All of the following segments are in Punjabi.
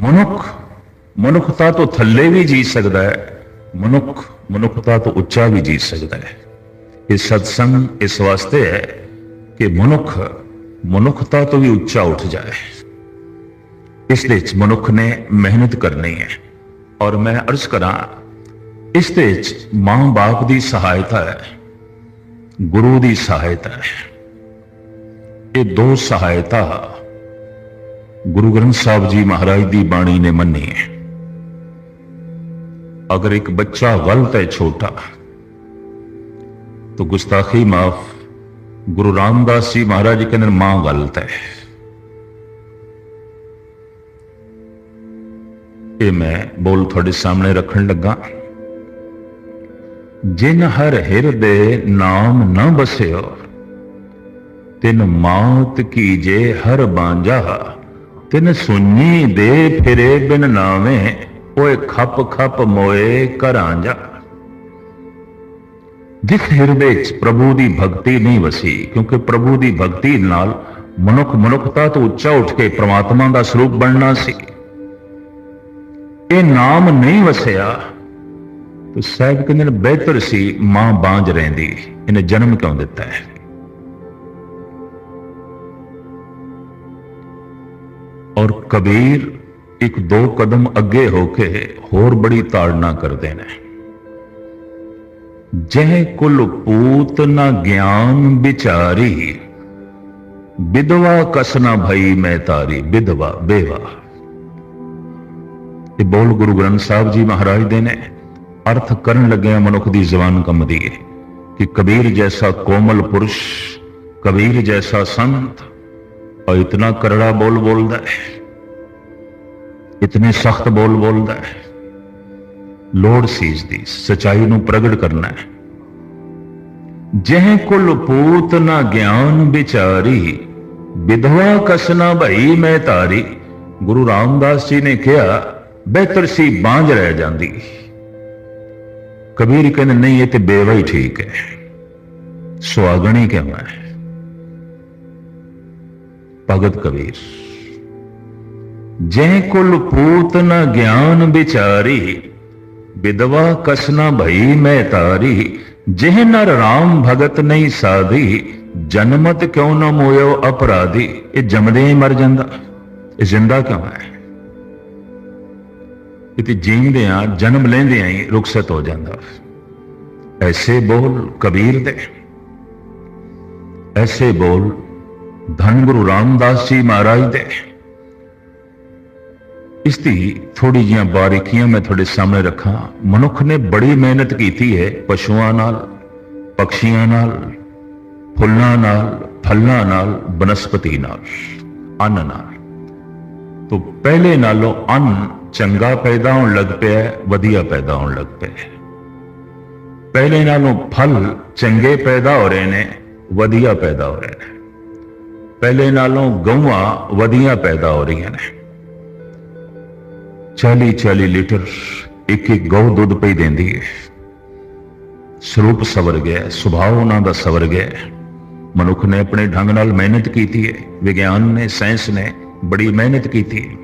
ਮਨੁੱਖ, ਮਨੁੱਖਤਾ ਤੋਂ ਥੱਲੇ ਵੀ ਜੀ ਸਕਦਾ ਹੈ, ਮਨੁੱਖ, ਮਨੁੱਖਤਾ ਤੋਂ ਉੱਚਾ ਵੀ ਜੀ ਸਕਦਾ ਹੈ। ਇਹ ਸਤਸੰਗ ਇਸ ਵਾਸਤੇ ਹੈ ਕਿ ਮਨੁੱਖ, ਮਨੁੱਖਤਾ ਤੋਂ ਵੀ ਉੱਚਾ ਉੱਠ ਜਾਏ। ਇਸ ਦੇ ਵਿੱਚ ਮਨੁੱਖ ਨੇ ਮਿਹਨਤ ਕਰਨੀ ਹੈ ਔਰ ਮੈਂ ਅਰਜ਼ ਕਰਾਂ, ਇਸ ਦੇ ਵਿੱਚ ਮਾਂ-ਬਾਪ ਦੀ ਸਹਾਇਤਾ ਹੈ, ਗੁਰੂ ਦੀ ਸਹਾਇਤਾ ਹੈ। ਇਹ ਦੋ ਸਹਾਇਤਾ ਗੁਰੂ ਗ੍ਰੰਥ ਸਾਹਿਬ ਜੀ ਮਹਾਰਾਜ ਦੀ ਬਾਣੀ ਨੇ ਮੰਨੀ ਹੈ ਅਗਰ ਇੱਕ ਬੱਚਾ ਗਲਤ ਹੈ ਛੋਟਾ तो गुस्ताखी माफ गुरु रामदास जी महाराज जी कहते मां गलत है ਇਹ ਮੈਂ ਬੋਲ ਤੁਹਾਡੇ ਸਾਹਮਣੇ ਰੱਖਣ ਲੱਗਾ ਜਿਨ ਹਰ ਹਿਰਦੇ ਨਾਮ ਨਾ ਬਸਿਓ ਤਿਨ ਮਾਤ ਕੀਜੇ ਹਰ ਬਾਂਝਾ ਤਿਨ ਸੁਣੀ ਦੇ ਫਿਰੇ ਬਿਨ ਨਾਵੇਂ, ਓਏ ਖੱਪ ਖੱਪ ਮੋਏ ਘਰਾਂ ਜਾ। ਜਿਸ ਹਿਰਦੇ 'ਚ ਪ੍ਰਭੂ ਦੀ ਭਗਤੀ ਨਹੀਂ ਵਸੀ, ਕਿਉਂਕਿ ਪ੍ਰਭੂ ਦੀ ਭਗਤੀ ਨਾਲ ਮਨੁੱਖ ਮਨੁੱਖਤਾ ਤੋਂ ਉੱਚਾ ਉੱਠ ਕੇ ਪ੍ਰਮਾਤਮਾ ਦਾ ਸਰੂਪ ਬਣਨਾ ਸੀ। ਇਹ ਨਾਮ ਨਹੀਂ ਵਸਿਆ, ਤਾਂ ਸਾਹਿਬ ਕਹਿੰਦੇ ਨੇ ਬਿਹਤਰ ਸੀ ਮਾਂ ਬਾਂਝ ਰਹਿੰਦੀ, ਇਹਨੇ ਜਨਮ ਕਿਉਂ ਦਿੱਤਾ ਹੈ? ਔਰ ਕਬੀਰ ਇੱਕ ਦੋ ਕਦਮ ਅੱਗੇ ਹੋ ਕੇ ਹੋਰ ਬੜੀ ਤਾੜਨਾ ਕਰਦੇ ਨੇ। ਜਹ ਕੁਲ ਪੂਤ ਨਾ ਗਿਆਨ ਵਿਚਾਰੀ, ਵਿਧਵਾ ਕਸਨਾ ਭਈ ਮੈਂ ਤਾਰੀ, ਵਿਧਵਾ, ਬੇਵਾ। ਇਹ ਬੋਲ ਗੁਰੂ ਗ੍ਰੰਥ ਸਾਹਿਬ ਜੀ ਮਹਾਰਾਜ ਦੇ ਨੇ। ਅਰਥ ਕਰਨ ਲੱਗਿਆ ਮਨੁੱਖ ਦੀ ਜ਼ਬਾਨ ਕੰਮਦੀ ਹੈ ਕਿ ਕਬੀਰ ਜੈਸਾ ਕੋਮਲ ਪੁਰਸ਼, ਕਬੀਰ ਜੈਸਾ ਸੰਤ ਔਰ ਇਤਨਾ ਕਰੜਾ ਬੋਲ ਬੋਲਦਾ ਹੈ। ਇਤਨੇ ਸਖਤ ਬੋਲ ਬੋਲਦਾ ਹੈ। ਲੋੜ ਸੀਜ ਦੀ, ਸਚਾਈ ਨੂੰ ਪ੍ਰਗਟ ਕਰਨਾ ਹੈ। ਜਹ ਕੁਲ ਪੂਤ ਨਾ ਗਿਆਨ ਵਿਚਾਰੀ, ਵਿਧਵਾ ਕਸਨਾ ਭਈ ਮੈਂ ਤਾਰੀ ਗੁਰੂ ਰਾਮਦਾਸ ਜੀ ਨੇ ਕਿਹਾ, ਬਿਹਤਰ ਸੀ ਬਾਂਝ ਰਹਿ ਜਾਂਦੀ। ਕਬੀਰ ਕਹਿੰਦੇ, ਨਹੀਂ, ਇਹ ਤੇ ਬੇਵਾ ਹੀ ਠੀਕ ਹੈ। ਸੁਆਗਣੀ ਕਿਉਂ ਹੈ? ਭਗਤ ਕਬੀਰ। ਜਹ ਕੁਲ ਪੂਤ ਨ ਗਿਆਨ ਵਿਚਾਰੀ, ਵਿਧਵਾ ਕਸਨਾ ਭਈ ਮੈਂ ਤਾਰੀ ਜਿਹ ਨਰ ਰਾਮ ਭਗਤ ਨਹੀਂ ਸਾਧੀ, ਜਨਮਤ ਕਿਉ ਨ ਮੋਇਓ ਅਪਰਾਧੀ, ਇਹ ਜੰਮਦੇ ਹੀ ਮਰ ਜਾਂਦਾ। ਇਹ ਜ਼ਿੰਦਾ ਕਿਉਂ ਹੈ? ਇਹ ਤੇ ਜੀਂਦੇ ਆ, ਜਨਮ ਲੈਂਦੇ ਆ ਹੀ ਰੁਖਸਤ ਹੋ ਜਾਂਦਾ। ਐਸੇ ਬੋਲ ਕਬੀਰ ਦੇ। ਐਸੇ ਬੋਲ ਧੰਨ ਗੁਰੂ ਰਾਮਦਾਸ ਜੀ ਮਹਾਰਾਜ ਦੇ। ਇਸ ਦੀ ਥੋੜੀ ਜੀਆਂ ਬਾਰੀਕੀਆਂ ਮੈਂ ਤੁਹਾਡੇ ਸਾਹਮਣੇ ਰੱਖਾਂ। ਮਨੁੱਖ ਨੇ ਬੜੀ ਮਿਹਨਤ ਕੀਤੀ ਹੈ ਪਸ਼ੂਆਂ ਨਾਲ, ਪੰਛੀਆਂ ਨਾਲ, ਫੁੱਲਾਂ ਨਾਲ, ਫਲਾਂ ਨਾਲ, ਬਨਸਪਤੀ ਨਾਲ, ਅੰਨ ਨਾਲ। ਤੋਂ ਪਹਿਲੇ ਨਾਲੋਂ ਅੰਨ ਚੰਗਾ ਪੈਦਾ ਹੋਣ ਲੱਗ ਪਿਆ ਵਧੀਆ ਪੈਦਾ ਹੋਣ ਲੱਗ ਪਿਆ ਪਹਿਲੇ ਨਾਲੋਂ ਫਲ ਚੰਗੇ ਪੈਦਾ ਹੋ ਰਹੇ ਨੇ, ਵਧੀਆ ਪੈਦਾ ਹੋ ਰਹੇ ਨੇ। ਪਹਿਲੇ ਨਾਲੋਂ ਗਊਆਂ ਵਧੀਆ ਪੈਦਾ ਹੋ ਰਹੀਆਂ ਨੇ। 40 40 ਲੀਟਰ ਇੱਕ ਇੱਕ ਗਊ ਦੁੱਧ ਪਈ ਦਿੰਦੀ ਹੈ ਸਰੂਪ ਸਵਰ ਗਿਆ, ਸੁਭਾਅ ਉਹਨਾਂ ਦਾ ਸਵਰ ਗਿਆ। ਮਨੁੱਖ ਨੇ ਆਪਣੇ ਢੰਗ ਨਾਲ ਮਿਹਨਤ ਕੀਤੀ ਹੈ ਵਿਗਿਆਨ ਨੇ, ਸਾਇੰਸ ਨੇ ਬੜੀ ਮਿਹਨਤ ਕੀਤੀ। ਹੈ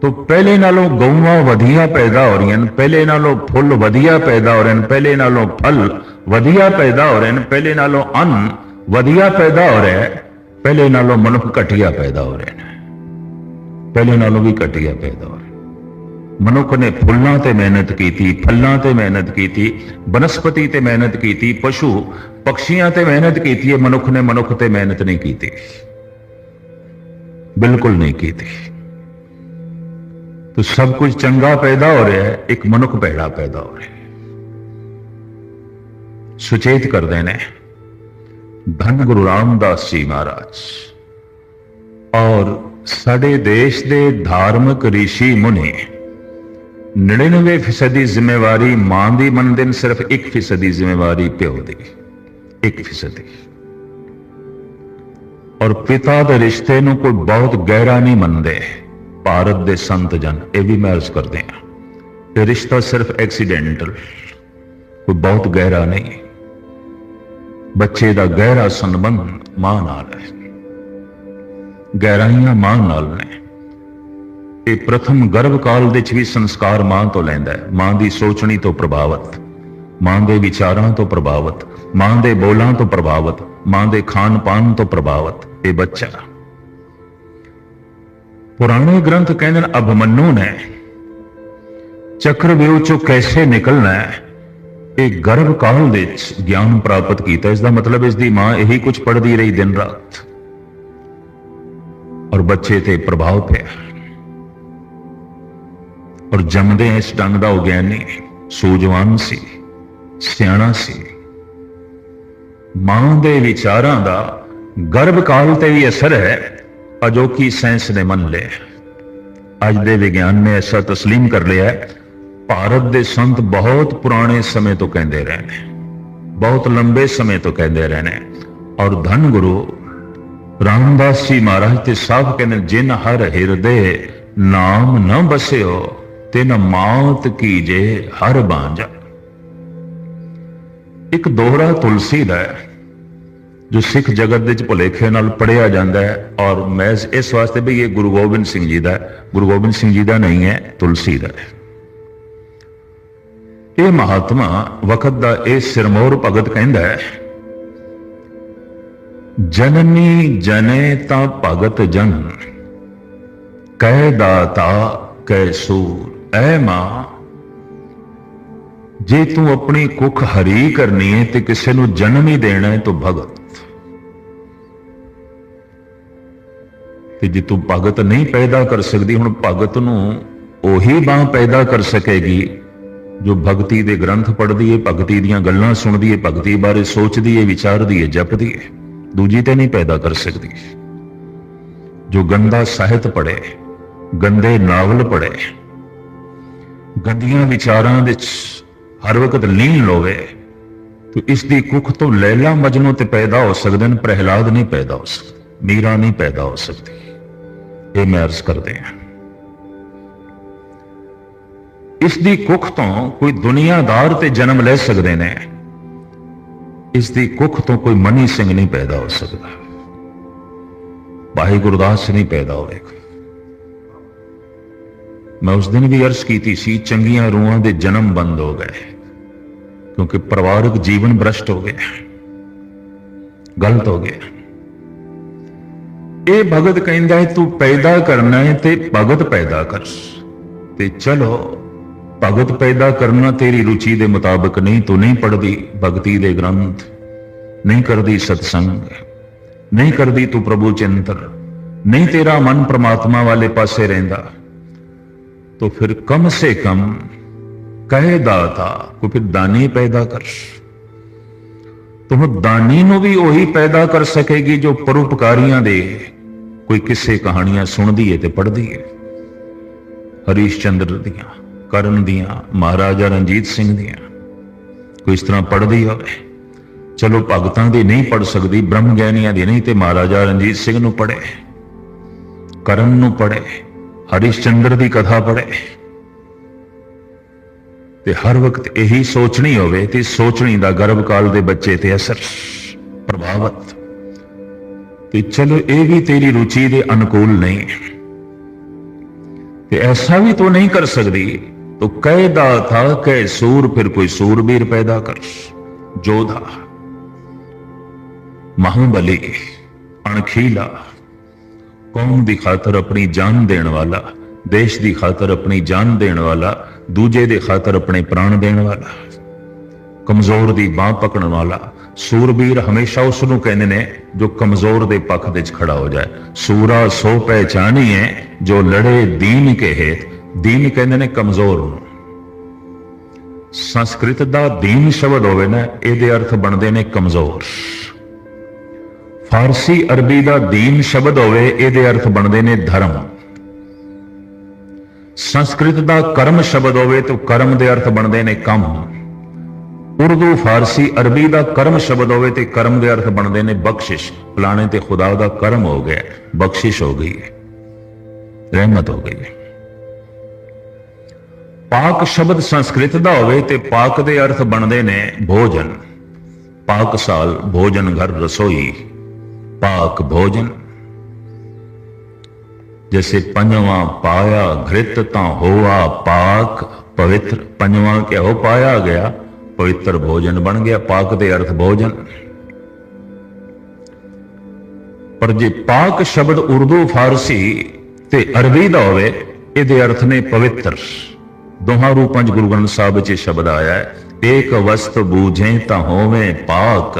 ਤੋਂ ਪਹਿਲੇ ਨਾਲੋਂ ਗਊਆਂ ਵਧੀਆ ਪੈਦਾ ਹੋ ਰਹੀਆਂ ਨੇ, ਪਹਿਲੇ ਨਾਲੋਂ ਫੁੱਲ ਵਧੀਆ ਪੈਦਾ ਹੋ ਰਹੇ ਨੇ, ਪਹਿਲੇ ਨਾਲੋਂ ਫਲ ਵਧੀਆ ਪੈਦਾ ਹੋ ਰਹੇ ਨੇ, ਪਹਿਲੇ ਨਾਲੋਂ ਅੰਨ ਵਧੀਆ ਪੈਦਾ ਹੋ ਰਿਹਾ ਹੈ, ਪਹਿਲੇ ਨਾਲੋਂ ਮਨੁੱਖ ਘਟਿਆ ਪੈਦਾ ਹੋ ਰਿਹਾ ਹੈ। ਪਹਿਲੇ ਨਾਲੋਂ ਵੀ ਘਟਿਆ ਪੈਦਾ ਹੋ ਰਿਹਾ ਮਨੁੱਖ ਨੇ ਫੁੱਲਾਂ ਤੇ ਮਿਹਨਤ ਕੀਤੀ, ਫਲਾਂ ਤੇ ਮਿਹਨਤ ਕੀਤੀ, ਬਨਸਪਤੀ ਤੇ ਮਿਹਨਤ ਕੀਤੀ, ਪਸ਼ੂ, ਪੰਛੀਆਂ ਤੇ ਮਿਹਨਤ ਕੀਤੀ ਹੈ, ਮਨੁੱਖ ਨੇ ਮਨੁੱਖ ਤੇ ਮਿਹਨਤ ਨਹੀਂ ਕੀਤੀ। ਬਿਲਕੁਲ ਨਹੀਂ ਕੀਤੀ। ਤੋ ਸਭ ਕੁਝ ਚੰਗਾ ਪੈਦਾ ਹੋ ਰਿਹਾ ਹੈ, ਇੱਕ ਮਨੁੱਖ ਭੈੜਾ ਪੈਦਾ ਹੋ ਰਿਹਾ ਹੈ। ਸੁਚੇਤ ਕਰਦੇ ਨੇ। ਧੰਨ ਗੁਰੂ ਰਾਮਦਾਸ ਜੀ ਮਹਾਰਾਜ। ਔਰ ਸਾਡੇ ਦੇਸ਼ ਦੇ ਧਾਰਮਿਕ ઋષਿ ਮੁਨੀ 99% ਦੀ ਜ਼ਿੰਮੇਵਾਰੀ ਮਾਂ ਦੀ ਮੰਨਦੇ ਨੇ ਸਿਰਫ 1% ਦੀ ਜ਼ਿੰਮੇਵਾਰੀ ਪਿਓ ਦੀ 1% ਦੀ ਔਰ ਪਿਤਾ ਦੇ ਰਿਸ਼ਤੇ ਨੂੰ ਕੋਈ ਬਹੁਤ ਗਹਿਰਾ ਨਹੀਂ ਮੰਨਦੇ, ਭਾਰਤ ਦੇ ਸੰਤ ਜਨ, ਇਹ ਵੀ ਮੈਂ ਅਰਜ਼ ਕਰਦੇ ਆ ਇਹ ਰਿਸ਼ਤਾ ਸਿਰਫ ਐਕਸੀਡੈਂਟਲ, ਕੋਈ ਬਹੁਤ ਗਹਿਰਾ ਨਹੀਂ। ਬੱਚੇ ਦਾ ਗਹਿਰਾ ਸੰਬੰਧ ਮਾਂ ਨਾਲ ਹੈ। ਗਹਿਰਾਈਆਂ ਮਾਂ ਨਾਲ ਨੇ। ਇਹ ਪ੍ਰਥਮ ਗਰਭ ਕਾਲ ਵਿੱਚ ਵੀ ਸੰਸਕਾਰ ਮਾਂ ਤੋਂ ਲੈਂਦਾ ਹੈ। ਮਾਂ ਦੀ ਸੋਚਣੀ ਤੋਂ ਪ੍ਰਭਾਵਿਤ, ਮਾਂ ਦੇ ਵਿਚਾਰਾਂ ਤੋਂ ਪ੍ਰਭਾਵਿਤ, ਮਾਂ ਦੇ ਬੋਲਾਂ ਤੋਂ ਪ੍ਰਭਾਵਿਤ, ਮਾਂ ਦੇ ਖਾਣ ਪਾਣ ਤੋਂ ਪ੍ਰਭਾਵਿਤ ਇਹ ਬੱਚਾ। ਪੁਰਾਣੇ ਗ੍ਰੰਥ ਕਹਿੰਦੇ ਨੇ, ਅਭਮਨੂ ਨੇ ਚੱਕਰਵਿਊਹ ਚੋਂ ਕੈਸੇ ਨਿਕਲਣਾ ਹੈ? ਇਹ ਗਰਭ ਕਾਲ ਦੇ ਵਿੱਚ ਗਿਆਨ ਪ੍ਰਾਪਤ ਕੀਤਾ ਇਸ ਦਾ ਮਤਲਬ ਇਸ ਦੀ ਮਾਂ ਇਹੀ ਕੁਝ ਪੜ੍ਹਦੀ ਰਹੀ ਦਿਨ ਰਾਤ ਔਰ ਬੱਚੇ ਤੇ ਪ੍ਰਭਾਵ ਪਿਆ ਔਰ ਜੰਮਦੇ ਇਸ ਢੰਗ ਦਾ ਉਹ ਗਿਆਨੀ ਸੂਝਵਾਨ ਸੀ ਸਿਆਣਾ ਸੀ ਮਾਂ ਦੇ ਵਿਚਾਰਾਂ ਦਾ ਗਰਭ ਕਾਲ ਤੇ ਵੀ ਅਸਰ ਹੈ ਅਜੋਕੀ ਸਾਇੰਸ ਨੇ ਮੰਨ ਲਿਆ ਅੱਜ ਦੇ ਵਿਗਿਆਨ ਨੇ ਐਸਾ تسلیم ਕਰ ਲਿਆ ਹੈ ਭਾਰਤ ਦੇ ਸੰਤ ਬਹੁਤ ਪੁਰਾਣੇ ਸਮੇਂ ਤੋਂ ਕਹਿੰਦੇ ਰਹੇ ਨੇ ਬਹੁਤ ਲੰਬੇ ਸਮੇਂ ਤੋਂ ਕਹਿੰਦੇ ਰਹੇ ਨੇ ਔਰ ਧੰਨ ਗੁਰੂ ਰਾਮਦਾਸ ਜੀ ਮਹਾਰਾਜ ਤੇ ਸਾਫ਼ ਕਹਿੰਦੇ ਜਿਨ ਹਰ ਹਿਰਦੇ ਨਾਮ ਨ ਬਸਿਓ, ਤਿਨ ਮਾਤ ਕੀਜੇ ਹਰ ਬਾਂਝਾ। ਇੱਕ ਦੋਹਰਾ ਤੁਲਸੀ ਦਾ ਹੈ, ਜੋ ਸਿੱਖ ਜਗਤ ਦੇ ਵਿੱਚ ਭੁਲੇਖੇ ਨਾਲ ਪੜਿਆ ਜਾਂਦਾ ਹੈ। ਔਰ ਮੈਂ ਇਸ ਵਾਸਤੇ ਵੀ ਇਹ ਗੁਰੂ ਗੋਬਿੰਦ ਸਿੰਘ ਜੀ ਦਾ, ਗੁਰੂ ਗੋਬਿੰਦ ਸਿੰਘ ਜੀ ਦਾ ਨਹੀਂ ਹੈ, ਤੁਲਸੀ ਦਾ ਹੈ। ਇਹ ਮਹਾਤਮਾ ਵਕਤ ਦਾ ਇਹ ਸਿਰਮੌਰ ਭਗਤ ਕਹਿੰਦਾ ਹੈ, ਜਨਨੀ ਜਨੇ ਤਾਂ ਭਗਤ ਜਨ, ਕਹਿ ਦਾਤਾ ਕਹਿ ਸੂਰ, ਐ ਮਾਂ, ਜੇ ਤੂੰ ਆਪਣੀ ਕੁੱਖ ਹਰੀ ਕਰਨੀ ਹੈ ਤੇ ਕਿਸੇ ਨੂੰ ਜਨਮ ਹੀ ਦੇਣਾ ਹੈ ਤਾਂ ਭਗਤ। ਤੇ ਜੇ ਤੂੰ ਭਗਤ ਨਹੀਂ ਪੈਦਾ ਕਰ ਸਕਦੀ, ਹੁਣ ਭਗਤ ਨੂੰ ਉਹੀ ਬਾਹ ਪੈਦਾ ਕਰ ਸਕੇਗੀ। ਜੋ ਭਗਤੀ ਦੇ ਗ੍ਰੰਥ ਪੜ੍ਹਦੀ ਹੈ ਭਗਤੀ ਦੀਆਂ ਗੱਲਾਂ ਸੁਣਦੀ ਹੈ ਭਗਤੀ ਬਾਰੇ ਸੋਚਦੀ ਹੈ ਵਿਚਾਰਦੀ ਏ ਜਪਦੀ ਹੈ ਦੂਜੀ ਤੇ ਨਹੀਂ ਪੈਦਾ ਕਰ ਸਕਦੀ। ਜੋ ਗੰਦਾ ਸਾਹਿਤ ਪੜ੍ਹੇ, ਗੰਦੇ ਨਾਵਲ ਪੜ੍ਹੇ, ਗੰਦੀਆਂ ਵਿਚਾਰਾਂ ਵਿੱਚ ਹਰ ਵਕਤ ਲੀਨ ਲੋਵੇ, ਤੋ ਇਸ ਦੀ ਕੁੱਖ ਤੋਂ ਲੈਲਾ ਮਜਨੂ ਤੇ ਪੈਦਾ ਹੋ ਸਕਦੇ ਨੇ, ਪ੍ਰਹਿਲਾਦ ਨਹੀਂ ਪੈਦਾ ਹੋ ਸਕਦਾ, ਮੀਰਾ ਨਹੀਂ ਪੈਦਾ ਹੋ ਸਕਦੀ। ਇਹ ਮੈਂ ਅਰਜ਼ ਕਰਦੇ ਹਾਂ। ਇਸ ਦੀ ਕੁੱਖ ਤੋਂ ਕੋਈ ਦੁਨੀਆਦਾਰ ਤੇ ਜਨਮ ਲੈ ਸਕਦੇ ਨੇ। ਇਸ ਦੀ ਕੁੱਖ ਤੋਂ ਕੋਈ ਮਨੀ ਸਿੰਘ ਨਹੀਂ ਪੈਦਾ ਹੋ ਸਕਦਾ। ਭਾਈ ਗੁਰਦਾਸ ਨਹੀਂ ਪੈਦਾ ਹੋਵੇਗਾ। ਮੈਂ ਉਸ ਦਿਨ ਵੀ ਅਰਜ਼ ਕੀਤੀ ਸੀ, ਚੰਗੀਆਂ ਰੂਹਾਂ ਦੇ ਜਨਮ ਬੰਦ ਹੋ ਗਏ, ਕਿਉਂਕਿ ਪਰਿਵਾਰਕ ਜੀਵਨ ਭ੍ਰਸ਼ਟ ਹੋ ਗਿਆ। ਗਲਤ ਹੋ ਗਿਆ। ਇਹ ਭਗਤ ਕਹਿੰਦਾ ਹੈ, ਤੂੰ ਪੈਦਾ ਕਰਨਾ ਹੈ ਤੇ ਭਗਤ ਪੈਦਾ ਕਰ ਤੇ ਚਲੋ ਭਗਤ ਪੈਦਾ ਕਰਨਾ ਤੇਰੀ ਰੁਚੀ ਦੇ ਮੁਤਾਬਕ ਨਹੀਂ ਤੂੰ ਨਹੀਂ ਪੜਦੀ ਭਗਤੀ ਦੇ ਗ੍ਰੰਥ ਨਹੀਂ ਕਰਦੀ ਸਤਸੰਗ ਨਹੀਂ ਕਰਦੀ ਤੂੰ ਪ੍ਰਭੂ ਚਿੰਤਨ ਨਹੀਂ ਤੇਰਾ ਮਨ ਪ੍ਰਮਾਤਮਾ ਵਾਲੇ ਪਾਸੇ ਰਹਿੰਦਾ तो फिर कम से कम कहे दाता को फिर दानी पैदा कर तुम दानी ਨੂੰ ਵੀ ਉਹੀ ਪੈਦਾ ਕਰ ਸਕੇਗੀ ਜੋ ਪਰਉਪਕਾਰੀਆਂ ਦੇ ਕੋਈ ਕਿਸੇ ਕਹਾਣੀਆਂ ਸੁਣਦੀ ਏ ਤੇ ਪੜ੍ਹਦੀ ਏ ਹਰੀਸ਼ ਚੰਦਰ ਦੀਆਂ ਕਰਨ ਦੀਆਂ, ਮਹਾਰਾਜਾ ਰਣਜੀਤ ਸਿੰਘ ਦੀਆਂ। ਕੋਈ ਇਸ ਤਰ੍ਹਾਂ ਪੜ੍ਹਦੀ ਹੋਵੇ? ਚਲੋ ਭਗਤਾਂ ਦੀ ਨਹੀਂ ਪੜ੍ਹ ਸਕਦੀ ਬ੍ਰਹਮ ਗਿਆਨੀਆਂ ਦੀ ਨਹੀਂ ਤੇ ਮਹਾਰਾਜਾ ਰਣਜੀਤ ਸਿੰਘ ਨੂੰ ਪੜ੍ਹੇ। ਕਰਨ ਨੂੰ ਪੜ੍ਹੇ ਹਰੀਸ਼ ਦੀ ਕਥਾ ਪੜ੍ਹੇ। ਤੇ ਹਰ ਵਕਤ ਇਹੀ ਸੋਚਣੀ ਹੋਵੇ ਤੇ ਸੋਚਣੀ ਦਾ ਗਰਭਕਾਲ ਦੇ ਬੱਚੇ ਤੇ ਅਸਰ, ਪ੍ਰਭਾਵਤ। ਤੇ ਚਲੋ ਇਹ ਵੀ ਤੇਰੀ ਰੁਚੀ ਦੇ ਅਨੁਕੂਲ ਨਹੀਂ ਤੇ ਐਸਾ ਵੀ ਤੂੰ ਨਹੀਂ ਕਰ ਸਕਦੀ ਤੋ ਕਹਿਦਾ ਥਾ ਕਿ ਸੂਰ ਫਿਰ ਕੋਈ ਸੂਰਬੀਰ ਪੈਦਾ ਕਰ। ਜੋਧਾ, ਮਹਾਬਲੀ, ਅਣਖੀਲਾ, ਕੌਮ ਦੀ ਖਾਤਰ ਆਪਣੀ ਜਾਨ ਦੇਣ ਵਾਲਾ, ਦੇਸ਼ ਦੀ ਖਾਤਰ ਆਪਣੀ ਜਾਨ ਦੇਣ ਵਾਲਾ, ਦੂਜੇ ਦੇ ਖਾਤਰ ਆਪਣੇ ਪ੍ਰਾਣ ਦੇਣ ਵਾਲਾ, ਕਮਜ਼ੋਰ ਦੀ ਬਾਹ ਪਕੜਨ ਵਾਲਾ, ਸੂਰਬੀਰ ਹਮੇਸ਼ਾ ਉਸ ਨੂੰ ਕਹਿੰਦੇ ਨੇ, ਜੋ ਕਮਜ਼ੋਰ ਦੇ ਪੱਖ ਵਿੱਚ ਖੜਾ ਹੋ ਜਾਏ। ਸੂਰਾ ਸੋ ਪਹਿਚਾਨੀਏ ਜੋ ਲੜੇ ਦੀਨ ਕੇ ਹੇਤ ਦੀਨ ਕਹਿੰਦੇ ਨੇ ਕਮਜ਼ੋਰ ਨੂੰ। ਸੰਸਕ੍ਰਿਤ ਦਾ ਦੀਨ ਸ਼ਬਦ ਹੋਵੇ ਨਾ, ਇਹਦੇ ਅਰਥ ਬਣਦੇ ਨੇ ਕਮਜ਼ੋਰ। ਫਾਰਸੀ ਅਰਬੀ ਦਾ ਦੀਨ ਸ਼ਬਦ ਹੋਵੇ, ਇਹਦੇ ਅਰਥ ਬਣਦੇ ਨੇ ਧਰਮ। ਸੰਸਕ੍ਰਿਤ ਦਾ ਕਰਮ ਸ਼ਬਦ ਹੋਵੇ, ਤਾਂ ਕਰਮ ਦੇ ਅਰਥ ਬਣਦੇ ਨੇ ਕੰਮ। ਉਰਦੂ ਫਾਰਸੀ ਅਰਬੀ ਦਾ ਕਰਮ ਸ਼ਬਦ ਹੋਵੇ, ਤੇ ਕਰਮ ਦੇ ਅਰਥ ਬਣਦੇ ਨੇ ਬਖਸ਼ਿਸ਼। ਫਲਾਣੇ ਤੇ ਖੁਦਾ ਦਾ ਕਰਮ ਹੋ ਗਿਆ, ਬਖਸ਼ਿਸ਼ ਹੋ ਗਈ ਹੈ। ਰਹਿਮਤ ਹੋ ਗਈ ਹੈ। ਪਾਕ ਸ਼ਬਦ ਸੰਸਕ੍ਰਿਤ ਦਾ ਹੋਵੇ ਤੇ ਪਾਕ ਦੇ ਅਰਥ ਬਣਦੇ ਨੇ ਭੋਜਨ। ਪਾਕ ਸਾਲ ਭੋਜਨ ਘਰ ਰਸੋਈ। ਪਾਕ ਭੋਜਨ। ਜੈਸੇ ਪੰਜਵਾਂ ਪਾਇਆ ਘ੍ਰਿਤ ਤਾਂ ਹੋਆ ਪਾਕ, ਪਵਿੱਤਰ ਪੰਜਵਾਂ ਘਿਓ ਪਾਇਆ ਗਿਆ? ਪਵਿੱਤਰ ਭੋਜਨ ਬਣ ਗਿਆ, ਪਾਕ ਦੇ ਅਰਥ ਭੋਜਨ। ਪਰ ਜੇ ਪਾਕ ਸ਼ਬਦ ਉਰਦੂ, ਫਾਰਸੀ ਤੇ ਅਰਬੀ ਦਾ ਹੋਵੇ, ਇਹਦੇ ਅਰਥ ਨੇ ਪਵਿੱਤਰ। ਦੋਹਾਂ ਰੂਪਾਂ 'ਚ ਗੁਰੂ ਗ੍ਰੰਥ ਸਾਹਿਬ ਵਿੱਚ ਸ਼ਬਦ ਆਇਆ ਹੈ ਏਕ ਵਸਤ ਬੂਝੇ ਤਾਂ ਹੋਵੇਂ ਪਾਕ,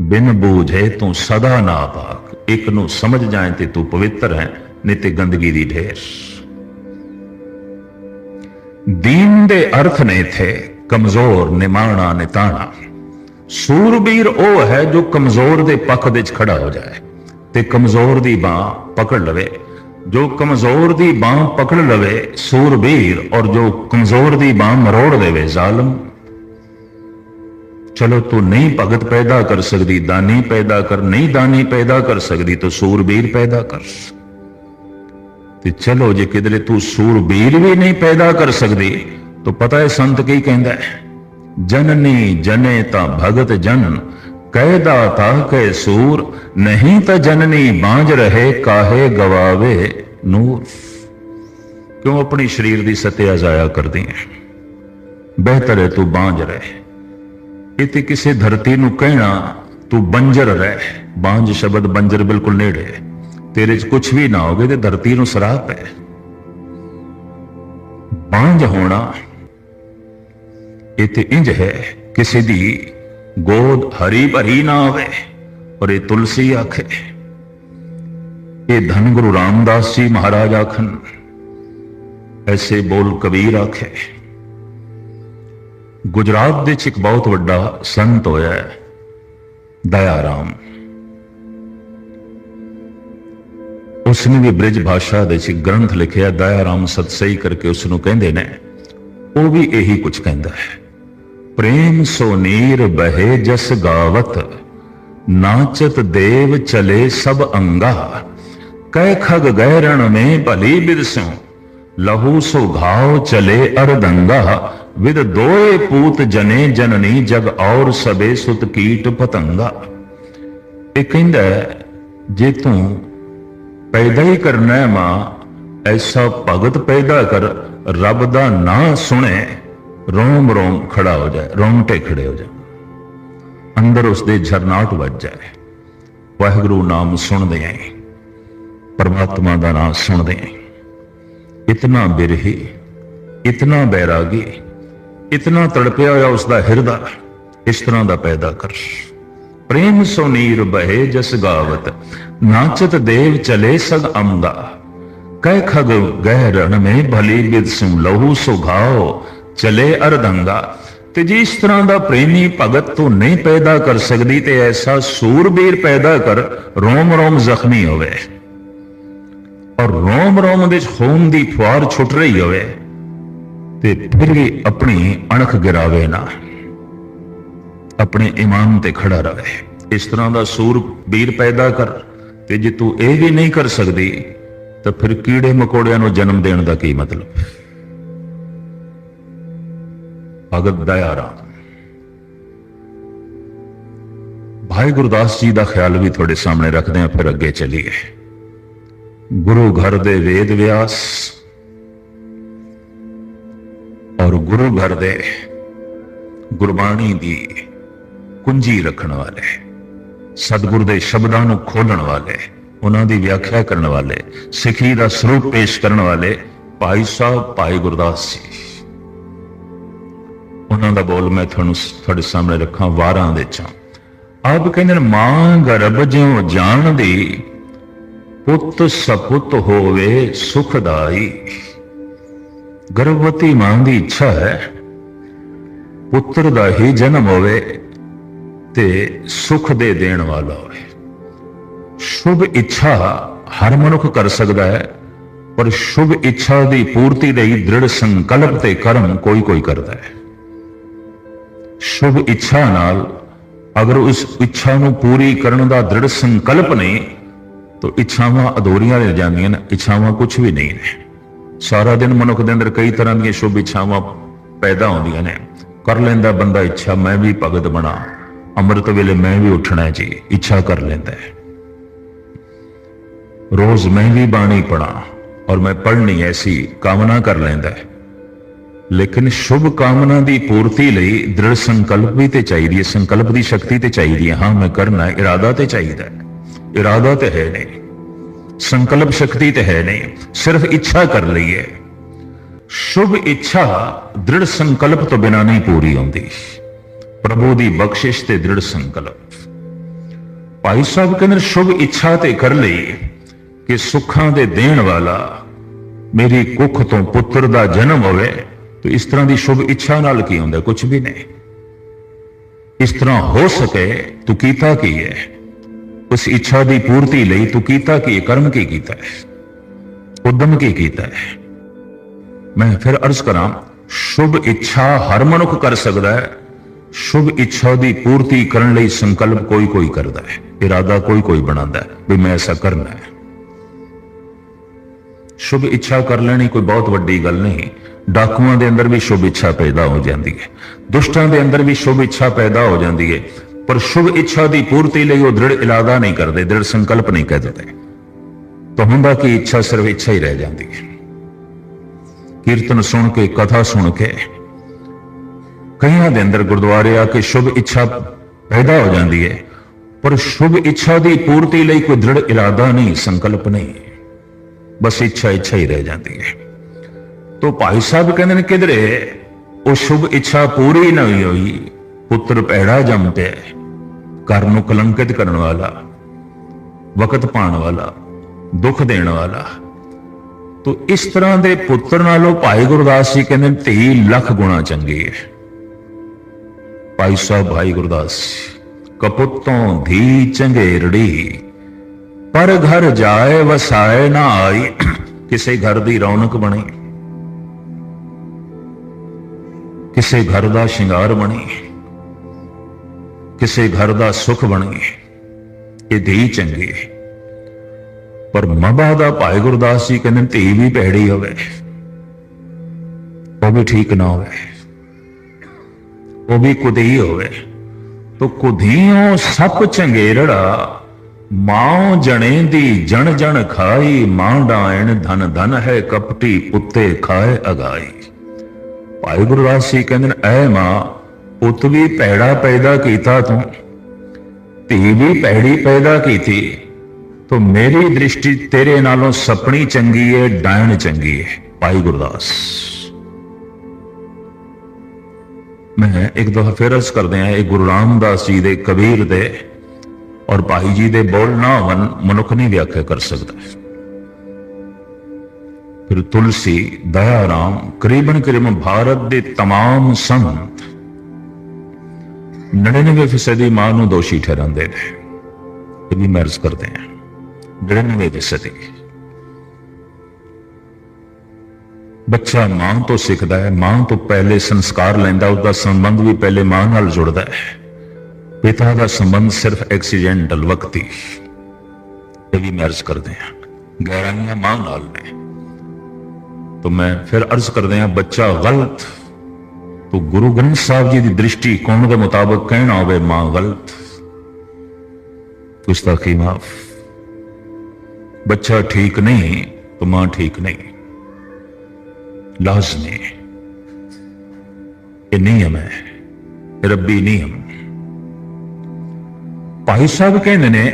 ਬਿਨ ਬੂਝੇ ਤੂੰ ਸਦਾ ਨਾ ਪਾਕ। ਇੱਕ ਨੂੰ ਸਮਝ ਜਾਏ ਤੇ ਤੂੰ ਪਵਿੱਤਰ ਹੈ, ਨਹੀਂ ਤੇ ਗੰਦਗੀ ਦੀ ਢੇਰ। ਦੀਨ ਦੇ ਅਰਥ ਨੇ ਥੇ ਕਮਜ਼ੋਰ, ਨਿਮਾਣਾ, ਨਿਤਾਣਾ। ਸੂਰਬੀਰ ਉਹ ਹੈ ਜੋ ਕਮਜ਼ੋਰ ਦੇ ਪੱਖ ਵਿੱਚ ਖੜਾ ਹੋ ਜਾਏ ਤੇ ਕਮਜ਼ੋਰ ਦੀ ਬਾਹ ਪਕੜ ਲਵੇ। ਜੋ ਕਮਜ਼ੋਰ ਦੀ ਬਾਹ ਪਕੜ ਲਵੇ ਸੂਰਬੀਰ ਔਰ ਜੋ ਕਮਜ਼ੋਰ ਦੀ ਬਾਹ ਮਰੋੜ ਦੇਵੇ ਜ਼ਾਲਮ। ਚਲੋ ਤੂੰ ਨਹੀਂ ਭਗਤ ਪੈਦਾ ਕਰ ਸਕਦੀ, ਦਾਨੀ ਪੈਦਾ ਕਰ, ਨਹੀਂ ਦਾਨੀ ਪੈਦਾ ਕਰ ਸਕਦੀ, ਤੂੰ ਸੂਰਬੀਰ ਪੈਦਾ ਕਰ। ਤੇ ਚਲੋ ਜੇ ਕਿਧਰੇ ਤੂੰ ਸੂਰਬੀਰ ਵੀ ਨਹੀਂ ਪੈਦਾ ਕਰ ਸਕਦੀ, ਤਾਂ ਪਤਾ ਹੈ ਸੰਤ ਕੀ ਕਹਿੰਦਾ ਹੈ? ਜਨਨੀ ਜਨੇ ਤਾਂ ਭਗਤ ਜਨਨ ਕਹਿਦਾ ਤਾ ਕੈ ਸੂਰ, ਨਹੀਂ ਤਾਂ ਜਨਨੀ ਬਾਂਝ ਰਹੇ, ਕਾਹੇ ਗਵਾਵੇ ਨੂਰ। ਕਿਉਂ ਆਪਣੀ ਸਰੀਰ ਦੀ ਸਤਿਆ ਜ਼ਾਇਆ ਕਰਦੀ ਹੈ ਬਿਹਤਰ ਹੈ ਤੂੰ ਬਾਂਝ ਰਹੇ। ਇਹ ਤੇ ਕਿਸੇ ਧਰਤੀ ਨੂੰ ਕਹਿਣਾ, ਤੂੰ ਬੰਜਰ ਰਹਿ। ਬਾਂਝ ਸ਼ਬਦ ਬੰਜਰ ਬਿਲਕੁਲ ਨੇੜੇ ਹੈ। ਤੇਰੇ 'ਚ ਕੁਝ ਵੀ ਨਾ ਹੋਵੇ ਤੇ ਧਰਤੀ ਨੂੰ ਸਰਾਪ ਹੈ। ਬਾਂਝ ਹੋਣਾ, ਇਹ ਤੇ ਇੰਜ ਹੈ, ਕਿਸੇ ਦੀ ਗੋਦ ਹਰੀ ਭਰੀ ਨਾ ਹੋਵੇ ਔਰ ਤੁਲਸੀ ਆਖੇ, ਇਹ ਧੰਨ ਗੁਰੂ ਰਾਮਦਾਸ ਜੀ ਮਹਾਰਾਜ ਆਖਣ, ਐਸੇ ਬੋਲ ਕਬੀਰ ਆਖੇ, ਗੁਜਰਾਤ ਦੇ ਚ ਇੱਕ ਬਹੁਤ ਵੱਡਾ ਸੰਤ ਹੋਇਆ ਹੈ ਦਇਆ ਰਾਮ ਉਸਨੇ ਵੀ ਬ੍ਰਿਜ ਭਾਸ਼ਾ ਦੇ ਵਿੱਚ ਗ੍ਰੰਥ ਲਿਖਿਆ ਦਇਆ ਰਾਮ ਸਤਸਈ ਕਰਕੇ ਉਸ ਨੂੰ ਕਹਿੰਦੇ ਨੇ, ਉਹ ਵੀ ਇਹੀ ਕੁਝ ਕਹਿੰਦਾ ਹੈ। ਪ੍ਰੇਮ ਸੋ ਨੀਰ ਬਹਿ ਜਸ ਗਾਵਤ, ਨਾਚਤ ਦੇਵ ਚਲੇ ਸਭ ਅੰਗਾ। ਕਹਿ ਖਗ ਗਹਿ ਰਣ ਮੇ ਭਲੀ ਬਿਰਸੋਂ ਲਹੂ ਸੋ ਘਾਉ ਚਲੇ ਅਰਦੰਗਾ ਵਿਦ ਦੋਏ ਪੂਤ ਜਨੇ ਜਨਨੀ ਜਗ ਔਰ ਸਬੇ ਸੁਤ ਕੀਟ ਪਤੰਗਾ। ਇਹ ਕਹਿੰਦਾ ਜੇ ਤੂੰ ਪੈਦਾ ਹੀ ਕਰਨਾ ਮਾਂ, ਐਸਾ ਭਗਤ ਪੈਦਾ ਕਰ, ਰੱਬ ਦਾ ਨਾਂ ਸੁਣੇ। ਰੋਮ ਰੋਮ ਖੜਾ ਹੋ ਜਾਏ, ਰੋਂਗਟੇ ਖੜੇ ਹੋ ਜਾਏ। ਅੰਦਰ ਉਸ ਦੇ ਝਰਨਾਟ ਵੱਜ ਜਾਏ। ਵਾਹਿਗੁਰੂ ਨਾਮ ਸੁਣਦੇ ਆਂ ਪਰਮਾਤਮਾ ਦਾ ਨਾਮ ਸੁਣਦੇ ਆਂ ਇਤਨਾ ਬਿਰਹੀ, ਇਤਨਾ ਬੈਰਾਗੀ, ਇਤਨਾ ਤੜਪਿਆ ਹੋਇਆ ਉਸ ਦਾ ਹਿਰਦਾ ਇਸ ਤਰ੍ਹਾਂ ਦਾ ਪੈਦਾ ਕਰ। ਪ੍ਰੇਮ ਸੋ ਨੀਰ ਬਹਿ ਜਸ ਗਾਵਤ, ਨਾਚਤ ਦੇਵ ਚਲੇ ਸਗ ਅੰਗਾ ਕਹਿ ਖਗ ਗਹਿ ਰਣ ਮੇ ਭਲੀ ਬਿਦ ਸਿਉ ਲਹੂ ਸੋ ਚਲੇ ਅਰਧੰਗਾ। ਤੇ ਜੇ ਇਸ ਤਰ੍ਹਾਂ ਦਾ ਪ੍ਰੇਮੀ ਭਗਤ ਤੂੰ ਨਹੀਂ ਪੈਦਾ ਕਰ ਸਕਦੀ, ਤੇ ਐਸਾ ਸੂਰਬੀਰ ਪੈਦਾ ਕਰ ਰੋਮ ਰੋਮ ਜ਼ਖਮੀ ਹੋਵੇ। ਔਰ ਰੋਮ ਰੋਮ ਦੇ ਖੂਨ ਦੀ ਫੁਆਰ ਛੁੱਟ ਰਹੀ ਹੋਵੇ, ਤੇ ਫਿਰ ਵੀ ਆਪਣੀ ਅਣਖ ਗਿਰਾਵੇ ਨਾ। ਆਪਣੇ ਇਮਾਨ ਤੇ ਖੜਾ ਰਹੇ ਇਸ ਤਰ੍ਹਾਂ ਦਾ ਸੂਰਬੀਰ ਪੈਦਾ ਕਰ, ਤੇ ਜੇ ਤੂੰ ਇਹ ਵੀ ਨਹੀਂ ਕਰ ਸਕਦੀ, ਤਾਂ ਫਿਰ ਕੀੜੇ ਮਕੌੜਿਆਂ ਨੂੰ ਜਨਮ ਦੇਣ ਦਾ ਕੀ ਮਤਲਬ? ਭਗਤ ਦਇਆ ਰਾਮ ਭਾਈ ਗੁਰਦਾਸ ਜੀ ਦਾ ਖਿਆਲ ਵੀ ਤੁਹਾਡੇ ਸਾਹਮਣੇ ਰੱਖਦੇ ਹਾਂ, ਫਿਰ ਅੱਗੇ ਚੱਲੀਏ। ਗੁਰੂ ਘਰ ਦੇ ਵੇਦ ਵਿਆਸ ਔਰ ਗੁਰੂ ਘਰ ਦੇ ਗੁਰਬਾਣੀ ਦੀ ਕੁੰਜੀ ਰੱਖਣ ਵਾਲੇ, ਸਤਿਗੁਰ ਦੇ ਸ਼ਬਦਾਂ ਨੂੰ ਖੋਲਣ ਵਾਲੇ, ਉਹਨਾਂ ਦੀ ਵਿਆਖਿਆ ਕਰਨ ਵਾਲੇ, ਸਿੱਖੀ ਦਾ ਸਰੂਪ ਪੇਸ਼ ਕਰਨ ਵਾਲੇ ਭਾਈ ਸਾਹਿਬ, ਭਾਈ ਗੁਰਦਾਸ ਜੀ। ਉਹਨਾਂ ਦਾ ਬੋਲ ਮੈਂ ਤੁਹਾਨੂੰ ਤੁਹਾਡੇ ਸਾਹਮਣੇ ਰੱਖਾਂ ਵਾਰਾਂ ਦੇ ਚਾਂ। ਆਪ ਕਹਿੰਦੇ ਨੇ ਮਾਂ ਗਰਭ ਜਿਉ ਜਾਣਦੀ, ਪੁੱਤ ਸਪੁੱਤ ਹੋਵੇ ਸੁਖਦਾਈ। ਗਰਭਵਤੀ ਮਾਂ ਦੀ ਇੱਛਾ ਹੈ, ਪੁੱਤਰ ਦਾ ਹੀ ਜਨਮ ਹੋਵੇ ਤੇ ਸੁਖ ਦੇ ਦੇਣ ਵਾਲਾ ਹੋਵੇ। ਸ਼ੁਭ ਇੱਛਾ ਹਰ ਮਨੁੱਖ ਕਰ ਸਕਦਾ ਹੈ, ਪਰ ਸ਼ੁਭ ਇੱਛਾ ਦੀ ਪੂਰਤੀ ਲਈ ਦ੍ਰਿੜ ਸੰਕਲਪ ਤੇ ਕਰਮ ਕੋਈ ਕੋਈ ਕਰਦਾ ਹੈ। ਸ਼ੁਭ ਇੱਛਾ ਨਾਲ ਅਗਰ ਉਸ ਇੱਛਾ ਨੂੰ ਪੂਰੀ ਕਰਨ ਦਾ ਦ੍ਰਿੜ ਸੰਕਲਪ ਨਹੀਂ ਤਾਂ ਇੱਛਾਵਾਂ ਅਧੂਰੀਆਂ ਰਹਿ ਜਾਂਦੀਆਂ ਨੇ, ਇੱਛਾਵਾਂ ਕੁਝ ਵੀ ਨਹੀਂ ਨੇ। ਸਾਰਾ ਦਿਨ ਮਨੁੱਖ ਦੇ ਅੰਦਰ ਕਈ ਤਰ੍ਹਾਂ ਦੀਆਂ ਸ਼ੁਭ ਇੱਛਾਵਾਂ ਪੈਦਾ ਹੁੰਦੀਆਂ ਨੇ। ਕਰ ਲੈਂਦਾ ਬੰਦਾ ਇੱਛਾ, ਮੈਂ ਵੀ ਭਗਤ ਬਣਾ। ਅੰਮ੍ਰਿਤ ਵੇਲੇ ਮੈਂ ਵੀ ਉੱਠਣਾ ਜੀ, ਇੱਛਾ ਕਰ ਲੈਂਦਾ ਹੈ। ਰੋਜ਼ ਮੈਂ ਵੀ ਬਾਣੀ ਪੜਾਂ ਔਰ ਮੈਂ ਪੜ੍ਹਨੀ ਐਸੀ ਕਾਮਨਾ ਕਰ ਲੈਂਦਾ ਹੈ। ਲੇਕਿਨ ਸ਼ੁਭ ਕਾਮਨਾ ਦੀ ਪੂਰਤੀ ਲਈ ਦ੍ਰਿੜ ਸੰਕਲਪ ਵੀ ਤੇ ਚਾਹੀਦੀ ਹੈ, ਸੰਕਲਪ ਦੀ ਸ਼ਕਤੀ ਤੇ ਚਾਹੀਦੀ ਹੈ। ਹਾਂ, ਮੈਂ ਕਰਨਾ ਇਰਾਦਾ ਤੇ ਚਾਹੀਦਾ ਹੈ। ਇਰਾਦਾ ਤੇ ਹੈ ਨਹੀਂ। ਸੰਕਲਪ ਸ਼ਕਤੀ ਤੇ ਹੈ ਨਹੀਂ। ਸਿਰਫ ਇੱਛਾ ਕਰ ਲਈ ਹੈ। ਸ਼ੁਭ ਇੱਛਾ ਦ੍ਰਿੜ ਸੰਕਲਪ ਤੋਂ ਬਿਨਾ ਨਹੀਂ ਪੂਰੀ ਹੁੰਦੀ। ਪ੍ਰਭੂ ਦੀ ਬਖਸ਼ਿਸ਼ ਤੇ ਦ੍ਰਿੜ ਸੰਕਲਪ। ਭਾਈ ਸਾਹਿਬ ਕਹਿੰਦੇ ਸ਼ੁਭ ਇੱਛਾ ਤੇ ਕਰ ਲਈ ਕਿ ਸੁੱਖਾਂ ਦੇ ਦੇਣ ਵਾਲਾ ਮੇਰੀ ਕੁੱਖ ਤੋਂ ਪੁੱਤਰ ਦਾ ਜਨਮ ਹੋਵੇ। ਤੇ ਇਸ ਤਰ੍ਹਾਂ ਦੀ ਸ਼ੁਭ ਇੱਛਾ ਨਾਲ ਕੀ ਹੁੰਦਾ? ਕੁਝ ਵੀ ਨਹੀਂ। ਇਸ ਤਰ੍ਹਾਂ ਹੋ ਸਕੇ, ਤੂੰ ਕੀਤਾ ਕੀ ਹੈ? ਉਸ ਇੱਛਾ ਦੀ ਪੂਰਤੀ ਲਈ ਤੂੰ ਕੀਤਾ ਕੀ ਹੈ? ਕਰਮ ਕੀ ਕੀਤਾ ਹੈ? ਉਦਮ ਕੀ ਕੀਤਾ ਹੈ? ਮੈਂ ਫਿਰ ਅਰਜ਼ ਕਰਾਂ, ਸ਼ੁਭ ਇੱਛਾ ਹਰ ਮਨੁੱਖ ਕਰ ਸਕਦਾ ਹੈ। ਸ਼ੁਭ ਇੱਛਾ ਦੀ ਪੂਰਤੀ ਕਰਨ ਲਈ ਸੰਕਲਪ ਕੋਈ ਕੋਈ ਕਰਦਾ ਹੈ। ਇਰਾਦਾ ਕੋਈ ਕੋਈ ਬਣਾਉਂਦਾ ਹੈ ਵੀ ਮੈਂ ਐਸਾ ਕਰਨਾ ਹੈ। ਸ਼ੁਭ ਇੱਛਾ ਕਰ ਲੈਣੀ ਕੋਈ ਬਹੁਤ ਵੱਡੀ ਗੱਲ ਨਹੀਂ। ਡਾਕੂਆਂ ਦੇ ਅੰਦਰ ਵੀ ਸ਼ੁਭ ਇੱਛਾ ਪੈਦਾ ਹੋ ਜਾਂਦੀ ਹੈ। ਦੁਸ਼ਟਾਂ ਦੇ ਅੰਦਰ ਵੀ ਸ਼ੁਭ ਇੱਛਾ ਪੈਦਾ ਹੋ ਜਾਂਦੀ ਹੈ। ਪਰ ਸ਼ੁਭ ਇੱਛਾ ਦੀ ਪੂਰਤੀ ਲਈ ਉਹ ਦ੍ਰਿੜ ਇਲਾਦਾ ਨਹੀਂ ਕਰਦੇ, ਦ੍ਰਿੜ ਸੰਕਲਪ ਨਹੀਂ ਕਰਦੇ ਤਾਂ ਹੁੰਦਾ ਕਿ ਇੱਛਾ ਸਿਰਫ ਇੱਛਾ ਹੀ ਰਹਿ ਜਾਂਦੀ ਹੈ। ਕੀਰਤਨ ਸੁਣ ਕੇ, ਕਥਾ ਸੁਣ ਕੇ, ਕਈਆਂ ਦੇ ਅੰਦਰ ਗੁਰਦੁਆਰੇ ਆ ਕੇ ਸ਼ੁਭ ਇੱਛਾ ਪੈਦਾ ਹੋ ਜਾਂਦੀ ਹੈ। ਪਰ ਸ਼ੁਭ ਇੱਛਾ ਦੀ ਪੂਰਤੀ ਲਈ ਕੋਈ ਦ੍ਰਿੜ ਇਰਾਦਾ ਨਹੀਂ, ਸੰਕਲਪ ਨਹੀਂ। ਬਸ ਇੱਛਾ ਇੱਛਾ ਹੀ ਰਹਿ ਜਾਂਦੀ ਹੈ। ਤੋ ਭਾਈ ਸਾਹਿਬ ਕਹਿੰਦੇ ਨੇ ਕਿਧਰੇ? ਉਹ ਸ਼ੁਭ ਇੱਛਾ ਪੂਰੀ ਨਾ ਹੋਈ ਹੋਈ ਪੁੱਤਰ ਪੈੜਾ ਜੰਮ ਪਿਆ ਘਰ ਨੂੰ ਕਲੰਕਿਤ ਕਰਨ ਵਾਲਾ ਵਕਤ ਪਾਣ ਵਾਲਾ ਦੁੱਖ ਦੇਣ ਵਾਲਾ। ਤੋ ਇਸ ਤਰ੍ਹਾਂ ਦੇ ਪੁੱਤਰ ਨਾਲੋਂ ਭਾਈ ਗੁਰਦਾਸ ਜੀ ਕਹਿੰਦੇ ਨੇ, ਧੀ ਲੱਖ ਗੁਣਾ ਚੰਗੇ ਹੈ। ਭਾਈ ਸਾਹਿਬ ਭਾਈ ਗੁਰਦਾਸ ਕਪੁੱਤੋਂ ਧੀ ਚੰਗੇ ਰੜੀ ਪਰ ਘਰ ਜਾਏ ਵਸਾਏ ਨਾ ਆਈ ਕਿਸੇ ਘਰ ਦੀ ਰੌਣਕ ਬਣੀ। ਕਿਸੇ ਘਰ ਦਾ ਸ਼ਿੰਗਾਰ ਬਣੀ, ਕਿਸੇ ਘਰ ਦਾ ਸੁਖ ਬਣੀ, ਇਹ ਧੀ ਚੰਗੀ। ਹੈ ਪਰ ਮਬਾ ਦਾ ਭਾਈ ਗੁਰਦਾਸ ਜੀ ਕਹਿੰਦੇ ਧੀ ਵੀ ਭੈੜੀ ਹੋਵੇ, ਉਹ ਵੀ ਠੀਕ ਨਾ ਹੋਵੇ, ਉਹ ਵੀ ਕੁਦੀ ਹੋਵੇ। ਤੋ ਕੁਧੀਓ ਸੱਪ ਚੰਗੇਰੜਾ ਮਾਂ ਜਣੇ ਦੀ ਜਣ ਜਣ ਖਾਈ, ਮਾਂ ਡਾਇਣ ਧਨ ਧਨ ਹੈ, ਕਪਟੀ ਪੁੱਤੇ ਖਾਏ ਅਗਾਈ। ਭਾਈ ਗੁਰਦਾਸ ਜੀ ਕਹਿੰਦੇ ਨੇ, ਐ ਮਾਂ, ਪੁੱਤ ਵੀ ਪੈੜਾ ਪੈਦਾ ਕੀਤਾ ਤੂੰ, ਧੀ ਵੀ ਪੈੜੀ ਪੈਦਾ ਕੀਤੀ। ਤੋ ਮੇਰੀ ਦ੍ਰਿਸ਼ਟੀ ਤੇਰੇ ਨਾਲੋਂ ਸਪਣੀ ਚੰਗੀ ਏ, ਡਾਇਣ ਚੰਗੀ ਏ। ਭਾਈ ਗੁਰਦਾਸ ਮੈਂ ਇੱਕ ਦੋ ਫਿਰ ਅਰਜ਼ ਕਰਦੇ ਆ ਇਹ ਗੁਰੂ ਰਾਮਦਾਸ ਜੀ ਦੇ ਕਬੀਰ ਦੇ ਔਰ ਭਾਈ ਜੀ ਦੇ ਬੋਲ ਨਾ ਹੋਵਨ ਮਨੁੱਖ ਨਹੀਂ ਵਿਆਖਿਆ ਕਰ ਸਕਦਾ। ਫਿਰ ਤੁਲਸੀ ਦਇਆ ਰਾਮ ਕਰੀਬਨ ਕਰੀਬਨ ਭਾਰਤ ਦੇ तमाम ਸੰਤ 99% ਮਾਂ ਨੂੰ ਦੋਸ਼ੀ ਠਹਿਰਾਉਂਦੇ ਨੇ ਇਹ ਵੀ ਮਰਜ਼ ਕਰਦੇ ਆ 99% ਬੱਚਾ ਮਾਂ ਤੋਂ ਸਿੱਖਦਾ ਹੈ ਮਾਂ ਤੋਂ ਪਹਿਲੇ ਸੰਸਕਾਰ ਲੈਂਦਾ ਉਹਦਾ ਸੰਬੰਧ ਵੀ ਪਹਿਲੇ ਮਾਂ ਨਾਲ ਜੁੜਦਾ ਹੈ ਪਿਤਾ ਦਾ ਸੰਬੰਧ ਸਿਰਫ ਐਕਸੀਡੈਂਟਲ ਵਕਤੀ ਇਹ ਵੀ ਮਰਜ਼ ਕਰਦੇ ਆ ਗਹਿਰਾਈਆਂ ਮਾਂ ਨਾਲ ਨੇ तो मैं फिर अर्ज करते हैं बच्चा गलत तो गुरु ग्रंथ साहब जी की दृष्टि कौन के मुताबिक कहना हो मां गलत गुस्ताखी माफ बच्चा ठीक नहीं तो मां ठीक नहीं लाजमी ये नियम है रब्बी नियम भाई साहब कहते ने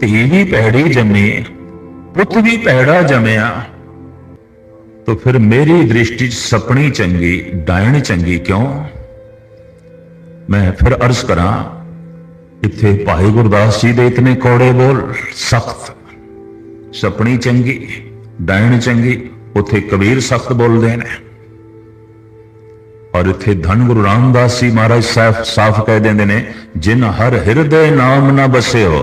धी भी पैड़ी जमी पुत भी पैड़ा जमिया तो फिर मेरी दृष्टि सपनी चंगी डायण चंगी क्यों? मैं फिर अर्ज़ करा इतने भाई गुरदास जी दे इतने कौड़े बोल, सख्त। सपनी चंगी डायण चंगी उथे कबीर सख्त बोल देने और इतने धन गुरु रामदास जी महाराज साफ़ साफ़ कह देंगे ने, जिन हर हिरदय नाम ना बसे हो,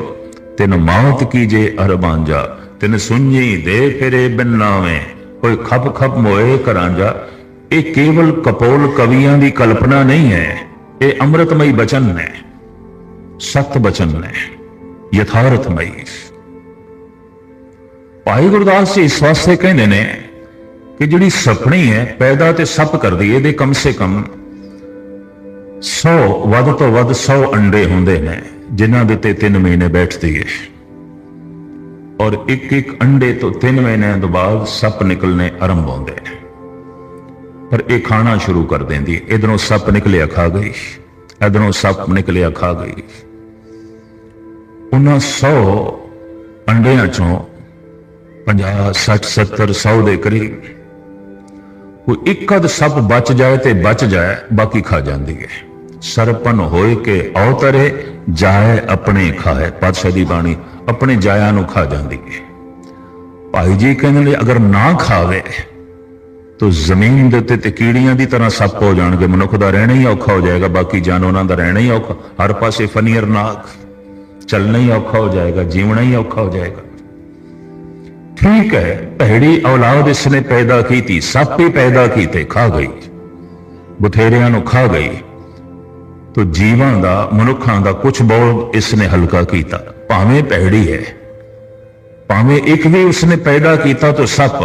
तेन मौत की जे अर बांझा तेन सुंजी दे फिरे बिनावे ਕੋਈ ਖੱਪ ਖੱਪ ਮੋਏ ਕਰਾਂਜਾ ਇਹ ਕੇਵਲ ਕਪੋਲ ਕਵੀਆਂ ਦੀ ਕਲਪਨਾ ਨਹੀਂ ਹੈ। ਇਹ ਅੰਮ੍ਰਿਤਮਈ ਬਚਨ ਨੇ ਸਤ ਬਚਨ ਨੇ। ਯਥਾਰਥਮਈ। ਭਾਈ ਗੁਰਦਾਸ ਜੀ ਇਸ ਵਾਸਤੇ ਕਹਿੰਦੇ ਨੇ ਕਿ ਜਿਹੜੀ ਸਪਣੀ ਹੈ, ਪੈਦਾ ਤੇ ਸੱਪ ਕਰਦੀ ਇਹਦੇ ਕਮ ਸੇ ਕਮ 100 ਵੱਧ ਤੋਂ ਵੱਧ 100 ਅੰਡੇ ਹੁੰਦੇ ਨੇ, ਜਿਨ੍ਹਾਂ ਦੇ ਤੇ 3 ਮਹੀਨੇ ਬੈਠਦੀ ਹੈ। ਔਰ ਇੱਕ ਇੱਕ ਅੰਡੇ ਤੋਂ 3 ਮਹੀਨਿਆਂ ਤੋਂ ਬਾਅਦ ਸੱਪ ਨਿਕਲਨੇ ਆਰੰਭ ਹੁੰਦੇ ਨੇ। ਪਰ ਇਹ ਖਾਣਾ ਸ਼ੁਰੂ ਕਰ ਦਿੰਦੀ ਇਧਰੋਂ ਸੱਪ ਨਿਕਲਿਆ ਖਾ ਗਈ। ਇਧਰੋਂ ਸੱਪ ਨਿਕਲਿਆ ਖਾ ਗਈ। ਉਹਨਾਂ 100 ਅੰਡਿਆਂ ਚੋਂ 50 60 70 100 ਦੇ ਕਰੀਬ ਕੋਈ ਇੱਕ ਅਦ ਸੱਪ ਬਚ ਜਾਏ ਤੇ ਬਚ ਜਾਏ, ਬਾਕੀ ਖਾ ਜਾਂਦੀ ਹੈ। ਸਰਪਨ ਹੋਏ ਕਿ ਔਤਰੇ ਜਾਏ ਆਪਣੇ ਖਾਏ। ਪਾਤਸ਼ਾਹ ਦੀ ਬਾਣੀ ਆਪਣੇ ਜਾਇਆ ਨੂੰ ਖਾ ਜਾਂਦੀ ਹੈ ਭਾਈ ਜੀ ਕਹਿੰਦੇ ਨੇ, ਅਗਰ ਨਾ ਖਾਵੇ, ਤੋ ਜ਼ਮੀਨ ਦੇ ਉੱਤੇ ਤੇ ਕੀੜੀਆਂ ਦੀ ਤਰ੍ਹਾਂ ਸੱਪ ਹੋ ਜਾਣਗੇ। ਮਨੁੱਖ ਦਾ ਰਹਿਣਾ ਹੀ ਔਖਾ ਹੋ ਜਾਏਗਾ, ਬਾਕੀ ਜਾਨਵਰਾਂ ਦਾ ਰਹਿਣਾ ਹੀ ਔਖਾ। ਹਰ ਪਾਸੇ ਫਨੀਅਰ ਨਾਗ ਚੱਲਣਾ ਹੀ ਔਖਾ ਹੋ ਜਾਏਗਾ, ਜੀਵਣਾ ਹੀ ਔਖਾ ਹੋ ਜਾਏਗਾ। ਠੀਕ ਹੈ, ਭੈੜੀ ਔਲਾਦ ਇਸਨੇ ਪੈਦਾ ਕੀਤੀ, ਸੱਪ ਹੀ ਪੈਦਾ ਕੀਤੇ, ਖਾ ਗਈ। ਬਥੇਰਿਆਂ ਨੂੰ ਖਾ ਗਈ। ਤੋ ਜੀਵਾਂ ਦਾ, ਮਨੁੱਖਾਂ ਦਾ ਕੁਝ ਬਹੁਤ ਇਸਨੇ ਹਲਕਾ ਕੀਤਾ। ਭਾਵੇਂ ਪੈੜੀ ਹੈ, ਭਾਵੇਂ ਇੱਕ ਵੀ ਉਸਨੇ ਪੈਦਾ ਕੀਤਾ ਤਾਂ ਸੱਪ,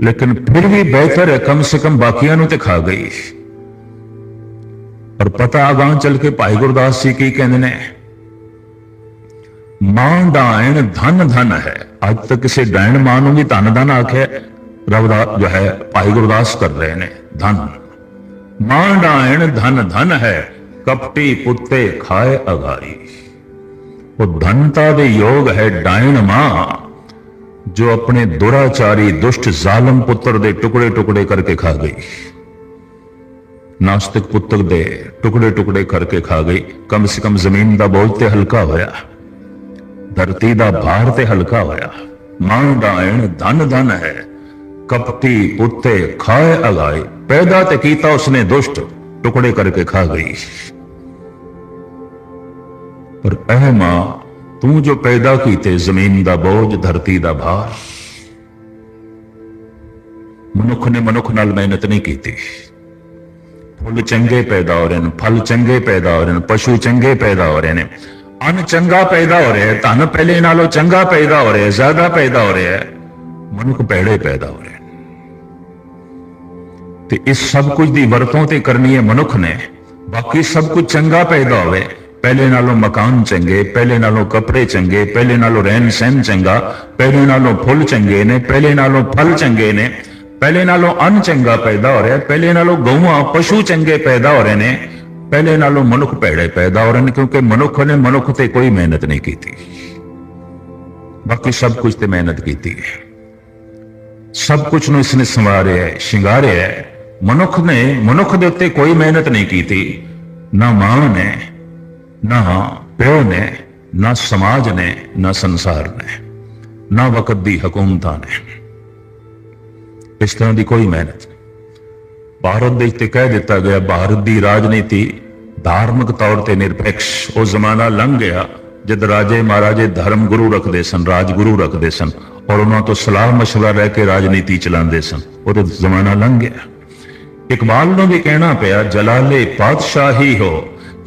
ਲੇਕਿਨ ਫਿਰ ਵੀ ਬਿਹਤਰ ਹੈ, ਕਮ ਸੇ ਕਮ ਬਾਕੀਆਂ ਨੂੰ ਤੇ ਖਾ ਗਈ। ਪਰ ਪਤਾ ਅਗਾਂ ਚੱਲ ਕੇ ਭਾਈ ਗੁਰਦਾਸ ਜੀ ਕੀ ਕਹਿੰਦੇ ਨੇ? ਮਾਂ ਡਾਇਣ ਧਨ ਧਨ ਹੈ। ਅੱਜ ਤੱਕ ਕਿਸੇ ਡਾਇਣ ਮਾਂ ਨੂੰ ਵੀ ਧਨ ਧਨ ਆਖਿਆ ਰਵਦਾ ਜੋ ਹੈ, ਭਾਈ ਗੁਰਦਾਸ ਕਰ ਰਹੇ ਨੇ, ਧਨ। ਮਾਂ ਡਾਇਣ ਧਨ ਧਨ ਹੈ ਕਪਟੀ ਪੁੱਤੇ ਖਾਏ ਅਗਾਰੀ ਉਹ ਧਨਤਾ ਦੇ ਯੋਗ ਹੈ ਡਾਇਣ ਮਾਂ ਜੋ ਆਪਣੇ ਦੁਰਾਚਾਰੀ ਦੁਸ਼ਟ ਜ਼ਾਲਮ ਪੁੱਤਰ ਦੇ ਟੁਕੜੇ ਟੁਕੜੇ ਕਰਕੇ ਖਾ ਗਈ ਨਾਸਤਿਕ ਪੁੱਤਰ ਦੇ ਟੁਕੜੇ ਟੁਕੜੇ ਕਰਕੇ ਖਾ ਗਈ ਕਮ ਸੇ ਕਮ ਜ਼ਮੀਨ ਦਾ ਬੋਝ ਤੇ ਹਲਕਾ ਹੋਇਆ ਧਰਤੀ ਦਾ ਭਾਰ ਤੇ ਹਲਕਾ ਹੋਇਆ ਮਾਂ ਡਾਇਣ ਧਨ ਧਨ ਹੈ ਕਪਟੀ ਪੁੱਤੇ ਖਾਏ ਅਗਾਏ ਪੈਦਾ ਤੇ ਕੀਤਾ ਉਸਨੇ ਦੁਸ਼ਟ ਟੁਕੜੇ ਕਰਕੇ ਖਾ ਗਈ ਪਰ ਇਹ ਮਾਂ ਤੂੰ ਜੋ ਪੈਦਾ ਕੀਤੇ ਜ਼ਮੀਨ ਦਾ ਬੋਝ ਧਰਤੀ ਦਾ ਭਾਰ ਮਨੁੱਖ ਨੇ ਮਨੁੱਖ ਨਾਲ ਮਿਹਨਤ ਨਹੀਂ ਕੀਤੀ ਫੁੱਲ ਚੰਗੇ ਪੈਦਾ ਹੋ ਰਹੇ ਨੇ ਫਲ ਚੰਗੇ ਪੈਦਾ ਹੋ ਰਹੇ ਨੇ ਪਸ਼ੂ ਚੰਗੇ ਪੈਦਾ ਹੋ ਰਹੇ ਨੇ ਅਨ ਚੰਗਾ ਪੈਦਾ ਹੋ ਰਿਹਾ ਹੈ ਧਨ ਪਹਿਲੇ ਨਾਲੋਂ ਚੰਗਾ ਪੈਦਾ ਹੋ ਰਿਹਾ ਹੈ ਜ਼ਿਆਦਾ ਪੈਦਾ ਹੋ ਰਿਹਾ ਹੈ ਮਨੁੱਖ ਪੈੜੇ ਪੈਦਾ ਹੋ ਰਹੇ ਨੇ ਤੇ ਇਸ ਸਭ ਕੁਝ ਦੀ ਵਰਤੋਂ ਤੇ ਕਰਨੀ ਹੈ ਮਨੁੱਖ ਨੇ ਬਾਕੀ ਸਭ ਕੁਝ ਚੰਗਾ ਪੈਦਾ ਹੋਵੇ ਪਹਿਲੇ ਨਾਲੋਂ ਮਕਾਨ ਚੰਗੇ ਪਹਿਲੇ ਨਾਲੋਂ ਕੱਪੜੇ ਚੰਗੇ ਪਹਿਲੇ ਨਾਲੋਂ ਰਹਿਣ ਸਹਿਣ ਚੰਗਾ ਪਹਿਲੇ ਨਾਲੋਂ ਫੁੱਲ ਚੰਗੇ ਨੇ ਪਹਿਲੇ ਨਾਲੋਂ ਫਲ ਚੰਗੇ ਨੇ ਪਹਿਲੇ ਨਾਲੋਂ ਅੰਨ ਚੰਗਾ ਪੈਦਾ ਹੋ ਰਿਹਾ ਪਹਿਲੇ ਨਾਲੋਂ ਗਊਆਂ ਪਸ਼ੂ ਚੰਗੇ ਪੈਦਾ ਹੋ ਰਹੇ ਨੇ ਪਹਿਲੇ ਨਾਲੋਂ ਮਨੁੱਖ ਭੈੜੇ ਪੈਦਾ ਹੋ ਰਹੇ ਨੇ ਕਿਉਂਕਿ ਮਨੁੱਖ ਨੇ ਮਨੁੱਖ ਤੇ ਕੋਈ ਮਿਹਨਤ ਨਹੀਂ ਕੀਤੀ ਬਾਕੀ ਸਭ ਕੁਝ ਤੇ ਮਿਹਨਤ ਕੀਤੀ ਹੈ ਸਭ ਕੁਝ ਨੂੰ ਇਸਨੇ ਸੰਵਾਰਿਆ ਹੈ ਸ਼ਿੰਗਾਰਿਆ ਹੈ ਮਨੁੱਖ ਨੇ ਮਨੁੱਖ ਦੇ ਉੱਤੇ ਕੋਈ ਮਿਹਨਤ ਨਹੀਂ ਕੀਤੀ ਨਾ ਮਾਂ ਨੇ ਨਾ ਪਿਓ ਨੇ ਨਾ ਸਮਾਜ ਨੇ ਨਾ ਸੰਸਾਰ ਨੇ ਨਾ ਵਕਤ ਦੀ ਹਕੂਮਤਾਂ ਨੇ ਇਸ ਤਰ੍ਹਾਂ ਦੀ ਕੋਈ ਮਿਹਨਤ ਨਹੀਂ ਭਾਰਤ ਦੇ ਉੱਤੇ ਕਹਿ ਦਿੱਤਾ ਗਿਆ ਭਾਰਤ ਦੀ ਰਾਜਨੀਤੀ ਧਾਰਮਿਕ ਤੌਰ ਤੇ ਨਿਰਪੇਕਸ਼ ਉਹ ਜ਼ਮਾਨਾ ਲੰਘ ਗਿਆ ਜਦ ਰਾਜੇ ਮਹਾਰਾਜੇ ਧਰਮ ਗੁਰੂ ਰੱਖਦੇ ਸਨ ਰਾਜ ਗੁਰੂ ਰੱਖਦੇ ਸਨ ਔਰ ਉਹਨਾਂ ਤੋਂ ਸਲਾਹ مشورہ ਰਹਿ ਕੇ ਰਾਜਨੀਤੀ ਚਲਾਉਂਦੇ ਸਨ ਉਹ ਤੇ ਜ਼ਮਾਨਾ ਲੰਘ ਗਿਆ ਇਕਬਾਲ ਨੂੰ ਵੀ ਕਹਿਣਾ ਪਿਆ ਜਲਾਲੇ ਪਾਤਸ਼ਾਹੀ ਹੋ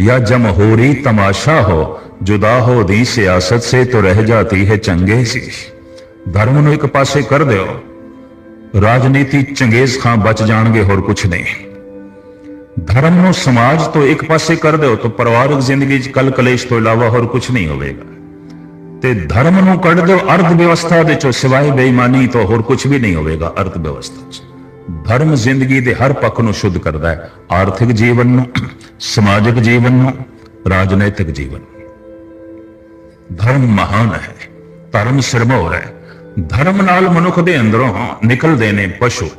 या जमहूरी तमाशा हो जुदा हो दी सियासत से तो रह जाती है चंगे सी ਧਰਮ ਨੂੰ ਇੱਕ ਪਾਸੇ ਕਰ ਦਿਓ ਰਾਜਨੀਤੀ ਚੰਗੇਜ਼ ਖਾਨ ਬਚ ਜਾਣਗੇ ਹੋਰ ਕੁਝ ਨਹੀਂ ਧਰਮ ਨੂੰ ਸਮਾਜ ਤੋਂ ਇੱਕ ਪਾਸੇ ਕਰ ਦਿਓ ਤਾਂ ਪਰਿਵਾਰਕ ਜ਼ਿੰਦਗੀ 'ਚ ਕਲ ਕਲੇਸ਼ ਤੋਂ ਇਲਾਵਾ ਹੋਰ ਕੁਝ ਨਹੀਂ ਹੋਵੇਗਾ ਤੇ ਧਰਮ ਨੂੰ ਕੱਢ ਦਿਓ ਅਰਥ ਵਿਵਸਥਾ ਦੇ ਚੋਂ ਸਿਵਾਏ ਬੇਈਮਾਨੀ ਤੋਂ ਹੋਰ ਕੁਝ ਵੀ ਨਹੀਂ ਹੋਵੇਗਾ ਅਰਥ ਵਿਵਸਥਾ 'ਚ ਧਰਮ ਜ਼ਿੰਦਗੀ ਦੇ ਹਰ ਪੱਖ ਨੂੰ ਸ਼ੁੱਧ ਕਰਦਾ ਹੈ। ਆਰਥਿਕ ਜੀਵਨ ਨੂੰ, ਸਮਾਜਿਕ ਜੀਵਨ ਨੂੰ, ਰਾਜਨੀਤਿਕ ਜੀਵਨ ਧਰਮ ਮਹਾਨ ਹੈ, ਧਰਮ ਸਿਰਮੌਰ ਹੈ। ਧਰਮ ਨਾਲ ਮਨੁੱਖ ਦੇ ਅੰਦਰੋਂ ਨਿਕਲਦੇ ਨੇ ਪਸ਼ੂ।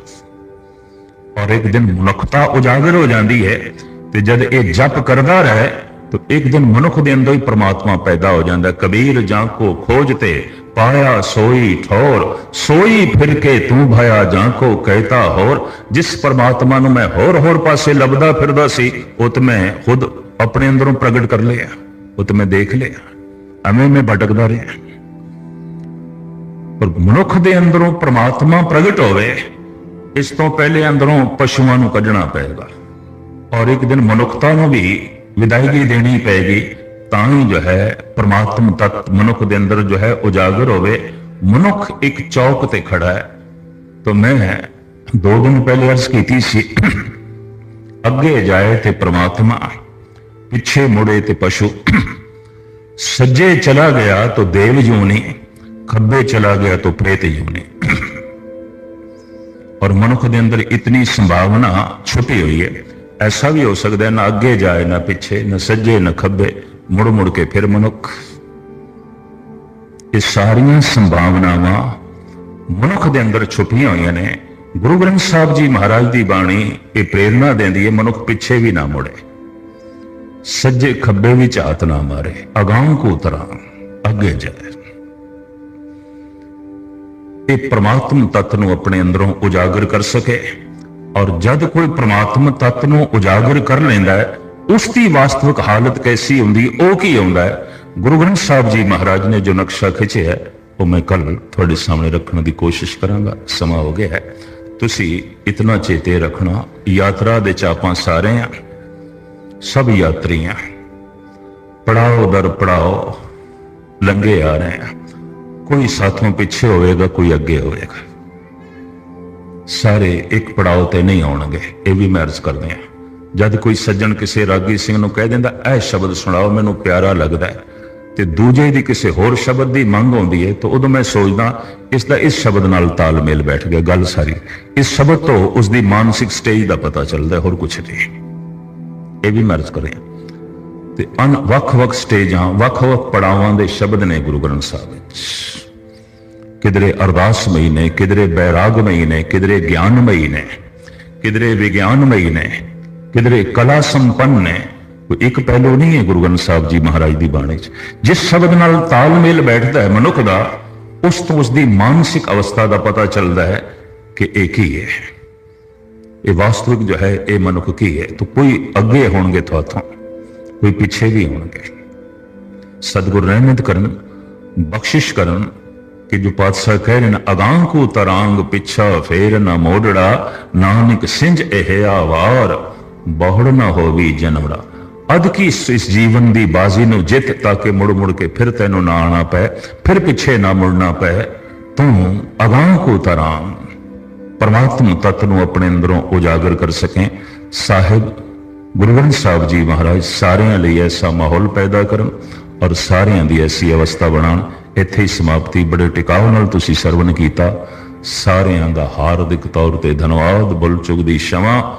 ਔਰ ਇੱਕ ਦਿਨ ਮਨੁੱਖਤਾ ਉਜਾਗਰ ਹੋ ਜਾਂਦੀ ਹੈ ਤੇ ਜਦ ਇਹ ਜਪ ਕਰਦਾ ਰਹੇ, ਤਾਂ ਇੱਕ ਦਿਨ ਮਨੁੱਖ ਦੇ ਅੰਦਰ ਹੀ ਪ੍ਰਮਾਤਮਾ ਪੈਦਾ ਹੋ ਜਾਂਦਾ ਕਬੀਰ ਜਾਂ ਕੋ ਖੋਜ ਤੇ ਪਾਇਆ ਸੋਈ ਠੋਰ, ਸੋਈ ਫਿਰ ਕੇ ਤੂੰ ਭਇਆ ਜਾਂ ਕੋ ਕਹਿਤਾ ਹੋਰ, ਜਿਸ ਪ੍ਰਮਾਤਮਾ ਨੂੰ ਮੈਂ ਹੋਰ ਹੋਰ ਪਾਸੇ ਲੱਭਦਾ ਫਿਰਦਾ ਸੀ, ਉਹ ਤੇ ਮੈਂ ਖੁਦ ਆਪਣੇ ਅੰਦਰੋਂ ਪ੍ਰਗਟ ਕਰ ਲਿਆ, ਉਹ ਤੇ ਮੈਂ ਦੇਖ ਲਿਆ, ਐਵੇਂ ਮੈਂ ਭਟਕਦਾ ਰਿਹਾ। ਪਰ ਮਨੁੱਖ ਦੇ ਅੰਦਰੋਂ ਪ੍ਰਮਾਤਮਾ ਪ੍ਰਗਟ ਹੋਵੇ, ਇਸ ਤੋਂ ਪਹਿਲੇ ਅੰਦਰੋਂ ਪਸ਼ੂਆਂ ਨੂੰ ਕੱਢਣਾ ਪਏਗਾ, ਔਰ ਇੱਕ ਦਿਨ ਮਨੁੱਖਤਾ ਨੂੰ ਵੀ ਵਿਦਾਇਗੀ ਦੇਣੀ ਪਏਗੀ ਤਾਂ ਹੀ ਜੋ ਹੈ ਪ੍ਰਮਾਤਮ ਤੱਤ ਮਨੁੱਖ ਦੇ ਅੰਦਰ ਜੋ ਹੈ ਉਜਾਗਰ ਹੋਵੇ, ਮਨੁੱਖ ਇੱਕ ਚੌਕ ਤੇ ਖੜਾ ਹੈ। ਤਾਂ ਮੈਂ ਦੋ ਦਿਨ ਪਹਿਲੇ ਅਰਜ਼ ਕੀਤੀ ਸੀ, ਅੱਗੇ ਜਾਏ ਤੇ ਪ੍ਰਮਾਤਮਾ, ਪਿੱਛੇ ਮੁੜੇ ਤੇ ਪਸ਼ੂ। ਸੱਜੇ ਚਲਾ ਗਿਆ ਤਾਂ ਦੇਵ ਜੂਨੀ ਖੱਬੇ ਚਲਾ ਗਿਆ ਤਾਂ ਪ੍ਰੇਤ ਯੋਨੀ ਔਰ ਮਨੁੱਖ ਦੇ ਅੰਦਰ ਇਤਨੀ ਸੰਭਾਵਨਾ ਛੁਪੀ ਹੋਈ ਹੈ, ਐਸਾ ਵੀ ਹੋ ਸਕਦਾ ਹੈ ਨਾ ਅੱਗੇ ਜਾਏ, ਨਾ ਪਿੱਛੇ, ਨਾ ਸੱਜੇ, ਨਾ ਖੱਬੇ। ਮੁੜ ਮੁੜ ਕੇ ਫਿਰ ਮਨੁੱਖ ਇਹ ਸਾਰੀਆਂ ਸੰਭਾਵਨਾਵਾਂ ਮਨੁੱਖ ਦੇ ਅੰਦਰ ਛੁਪੀਆਂ ਹੋਈਆਂ ਨੇ। ਗੁਰੂ ਗ੍ਰੰਥ ਸਾਹਿਬ ਜੀ ਮਹਾਰਾਜ ਦੀ ਬਾਣੀ ਇਹ ਪ੍ਰੇਰਣਾ ਦਿੰਦੀ ਹੈ, ਮਨੁੱਖ ਪਿੱਛੇ ਵੀ ਨਾ ਮੁੜੇ। ਸੱਜੇ ਖੱਬੇ ਵੀ ਝਾਤ ਨਾ ਮਾਰੇ, ਅਗਾਂਹ ਕੋ ਤਰਾ ਅੱਗੇ ਜਾਏ। ਇਹ ਪ੍ਰਮਾਤਮ ਤੱਤ ਨੂੰ ਆਪਣੇ ਅੰਦਰੋਂ ਉਜਾਗਰ ਕਰ ਸਕੇ ਔਰ ਜਦ ਕੋਈ ਪ੍ਰਮਾਤਮ ਤੱਤ ਨੂੰ ਉਜਾਗਰ ਕਰ ਲੈਂਦਾ ਹੈ ਉਸ ਦੀ ਵਾਸਤਵਿਕ ਹਾਲਤ ਕੈਸੀ ਹੁੰਦੀ, ਉਹ ਕੀ ਆਉਂਦਾ ਹੈ? ਗੁਰੂ ਗ੍ਰੰਥ ਸਾਹਿਬ ਜੀ ਮਹਾਰਾਜ ਨੇ ਜੋ ਨਕਸ਼ਾ ਖਿੱਚਿਆ ਉਹ ਮੈਂ ਕੱਲ ਤੁਹਾਡੇ ਸਾਹਮਣੇ ਰੱਖਣ ਦੀ ਕੋਸ਼ਿਸ਼ ਕਰਾਂਗਾ। ਸਮਾਂ ਹੋ ਗਿਆ ਹੈ। ਤੁਸੀਂ ਇਤਨਾ ਚੇਤੇ ਰੱਖਣਾ, ਯਾਤਰਾ ਦੇ ਚ ਆਪਾਂ ਸਾਰੇ ਆ ਸਭ ਯਾਤਰੀ ਆ ਪੜਾਓ ਦਰ ਪੜਾਓ ਲੰਗੇ ਆ ਰਹੇ ਆ ਕੋਈ ਸਾਥੋਂ ਪਿੱਛੇ ਹੋਵੇਗਾ, ਕੋਈ ਅੱਗੇ ਹੋਵੇਗਾ। ਸਾਰੇ ਇੱਕ ਪੜਾਓ ਤੇ ਨਹੀਂ ਆਉਣਗੇ, ਇਹ ਵੀ ਮੈਂ ਅਰਜ਼ ਕਰਦੇ ਆ ਜਦ ਕੋਈ ਸੱਜਣ ਕਿਸੇ ਰਾਗੀ ਸਿੰਘ ਨੂੰ ਕਹਿ ਦਿੰਦਾ, ਇਹ ਸ਼ਬਦ ਸੁਣਾਓ, ਮੈਨੂੰ ਪਿਆਰਾ ਲੱਗਦਾ ਹੈ। ਤੇ ਦੂਜੇ ਦੀ ਕਿਸੇ ਹੋਰ ਸ਼ਬਦ ਦੀ ਮੰਗ ਆਉਂਦੀ ਹੈ, ਤਾਂ ਉਦੋਂ ਮੈਂ ਸੋਚਦਾ, ਇਸ ਦਾ ਇਸ ਸ਼ਬਦ ਨਾਲ ਤਾਲਮੇਲ ਬੈਠ ਗਿਆ, ਗੱਲ ਸਾਰੀ। ਇਸ ਸ਼ਬਦ ਤੋਂ ਉਸ ਦੀ ਮਾਨਸਿਕ ਸਟੇਜ ਦਾ ਪਤਾ ਚੱਲਦਾ ਹੋਰ ਕੁਝ ਨਹੀਂ। ਇਹ ਵੀ ਮਰਜ਼ ਅਰਜ਼ ਤੇ ਅਨ ਵੱਖ-ਵੱਖ ਸਟੇਜਾਂ ਵੱਖ-ਵੱਖ ਪੜਾਵਾਂ ਦੇ ਸ਼ਬਦ ਨੇ ਗੁਰੂ ਗ੍ਰੰਥ ਸਾਹਿਬ ਵਿੱਚ। ਕਿਧਰੇ ਅਰਦਾਸਮਈ ਨੇ, ਕਿਧਰੇ ਬੈਰਾਗਮਈ ਨੇ, ਕਿਧਰੇ ਗਿਆਨਮਈ ਨੇ, ਕਿਧਰੇ ਵਿਗਿਆਨਮਈ ਨੇ ਕਿਧਰੇ ਕਲਾ ਸੰਪੰਨ ਨੇ ਕੋਈ ਇੱਕ ਪਹਿਲੂ ਨਹੀਂ ਹੈ ਗੁਰੂ ਗ੍ਰੰਥ ਸਾਹਿਬ ਜੀ ਮਹਾਰਾਜ ਦੀ ਬਾਣੀ 'ਚ। ਜਿਸ ਸ਼ਬਦ ਨਾਲ ਤਾਲਮੇਲ ਬੈਠਦਾ ਹੈ ਮਨੁੱਖ ਦਾ, ਉਸ ਤੋਂ ਉਸ ਦੀ ਮਾਨਸਿਕ ਅਵਸਥਾ ਦਾ ਪਤਾ ਚੱਲਦਾ ਹੈ ਕਿ ਇਹ ਕੀ ਹੈ। ਇਹ ਵਾਸਤਵਿਕ ਜੋ ਹੈ, ਇਹ ਮਨੁੱਖ ਕੀ ਹੈ? ਤਾਂ ਕੋਈ ਅੱਗੇ ਹੋਣਗੇ ਤੁਹਾਥੋਂ ਕੋਈ ਪਿੱਛੇ ਵੀ ਹੋਣਗੇ। ਸਤਿਗੁਰ ਰਹਿਮਤ ਕਰਨ, ਬਖਸ਼ਿਸ਼ ਕਰਨ ਕਿ ਜੋ ਪਾਤਸ਼ਾਹ ਕਹਿ ਰਹੇ ਨੇ, ਅਗਾਂਹ ਕੋ ਤਰਾਂਗ ਪਿੱਛਾ ਫੇਰ ਨਾ ਮੋੜੜਾ, ਨਾਨਕ ਸਿੰਜ ਇਹ ਆਵਾਰ। ਬਹੁੜ ਨਾ ਹੋਵੀ ਜਨਮੜਾ ਅਦ ਕੀ ਇਸ ਜੀਵਨ ਦੀ ਬਾਜ਼ੀ ਨੂੰ ਜਿੱਤ ਤਾਂ ਕਿ ਮੁੜ ਮੁੜ ਕੇ ਫਿਰ ਤੈਨੂੰ ਨਾ ਆਣਾ ਪਏ ਫਿਰ ਪਿੱਛੇ ਨਾ ਮੁੜਨਾ ਪਏ ਤੂੰ ਅਗਾਂਹ ਕੋ ਤਰਾਂਗ ਪਰਮਾਤਮ ਤੱਤ ਨੂੰ ਆਪਣੇ ਅੰਦਰੋਂ ਉਜਾਗਰ ਕਰ ਸਕੇ। ਸਾਹਿਬ, ਗੁਰੂ ਗ੍ਰੰਥ ਸਾਹਿਬ ਜੀ ਮਹਾਰਾਜ, ਸਾਰਿਆਂ ਲਈ ਐਸਾ ਮਾਹੌਲ ਪੈਦਾ ਕਰਨ ਔਰ ਸਾਰਿਆਂ ਦੀ ਐਸੀ ਅਵਸਥਾ ਬਣਾਉਣ। ਇੱਥੇ ਹੀ ਸਮਾਪਤੀ। ਬੜੇ ਟਿਕਾਉ ਨਾਲ ਤੁਸੀਂ ਸਰਵਨ ਕੀਤਾ। ਸਾਰਿਆਂ ਦਾ ਹਾਰਦਿਕ ਤੌਰ ਤੇ ਧੰਨਵਾਦ। ਬੁੱਲ ਚੁਗ ਦੀ ਸ਼ਮਾ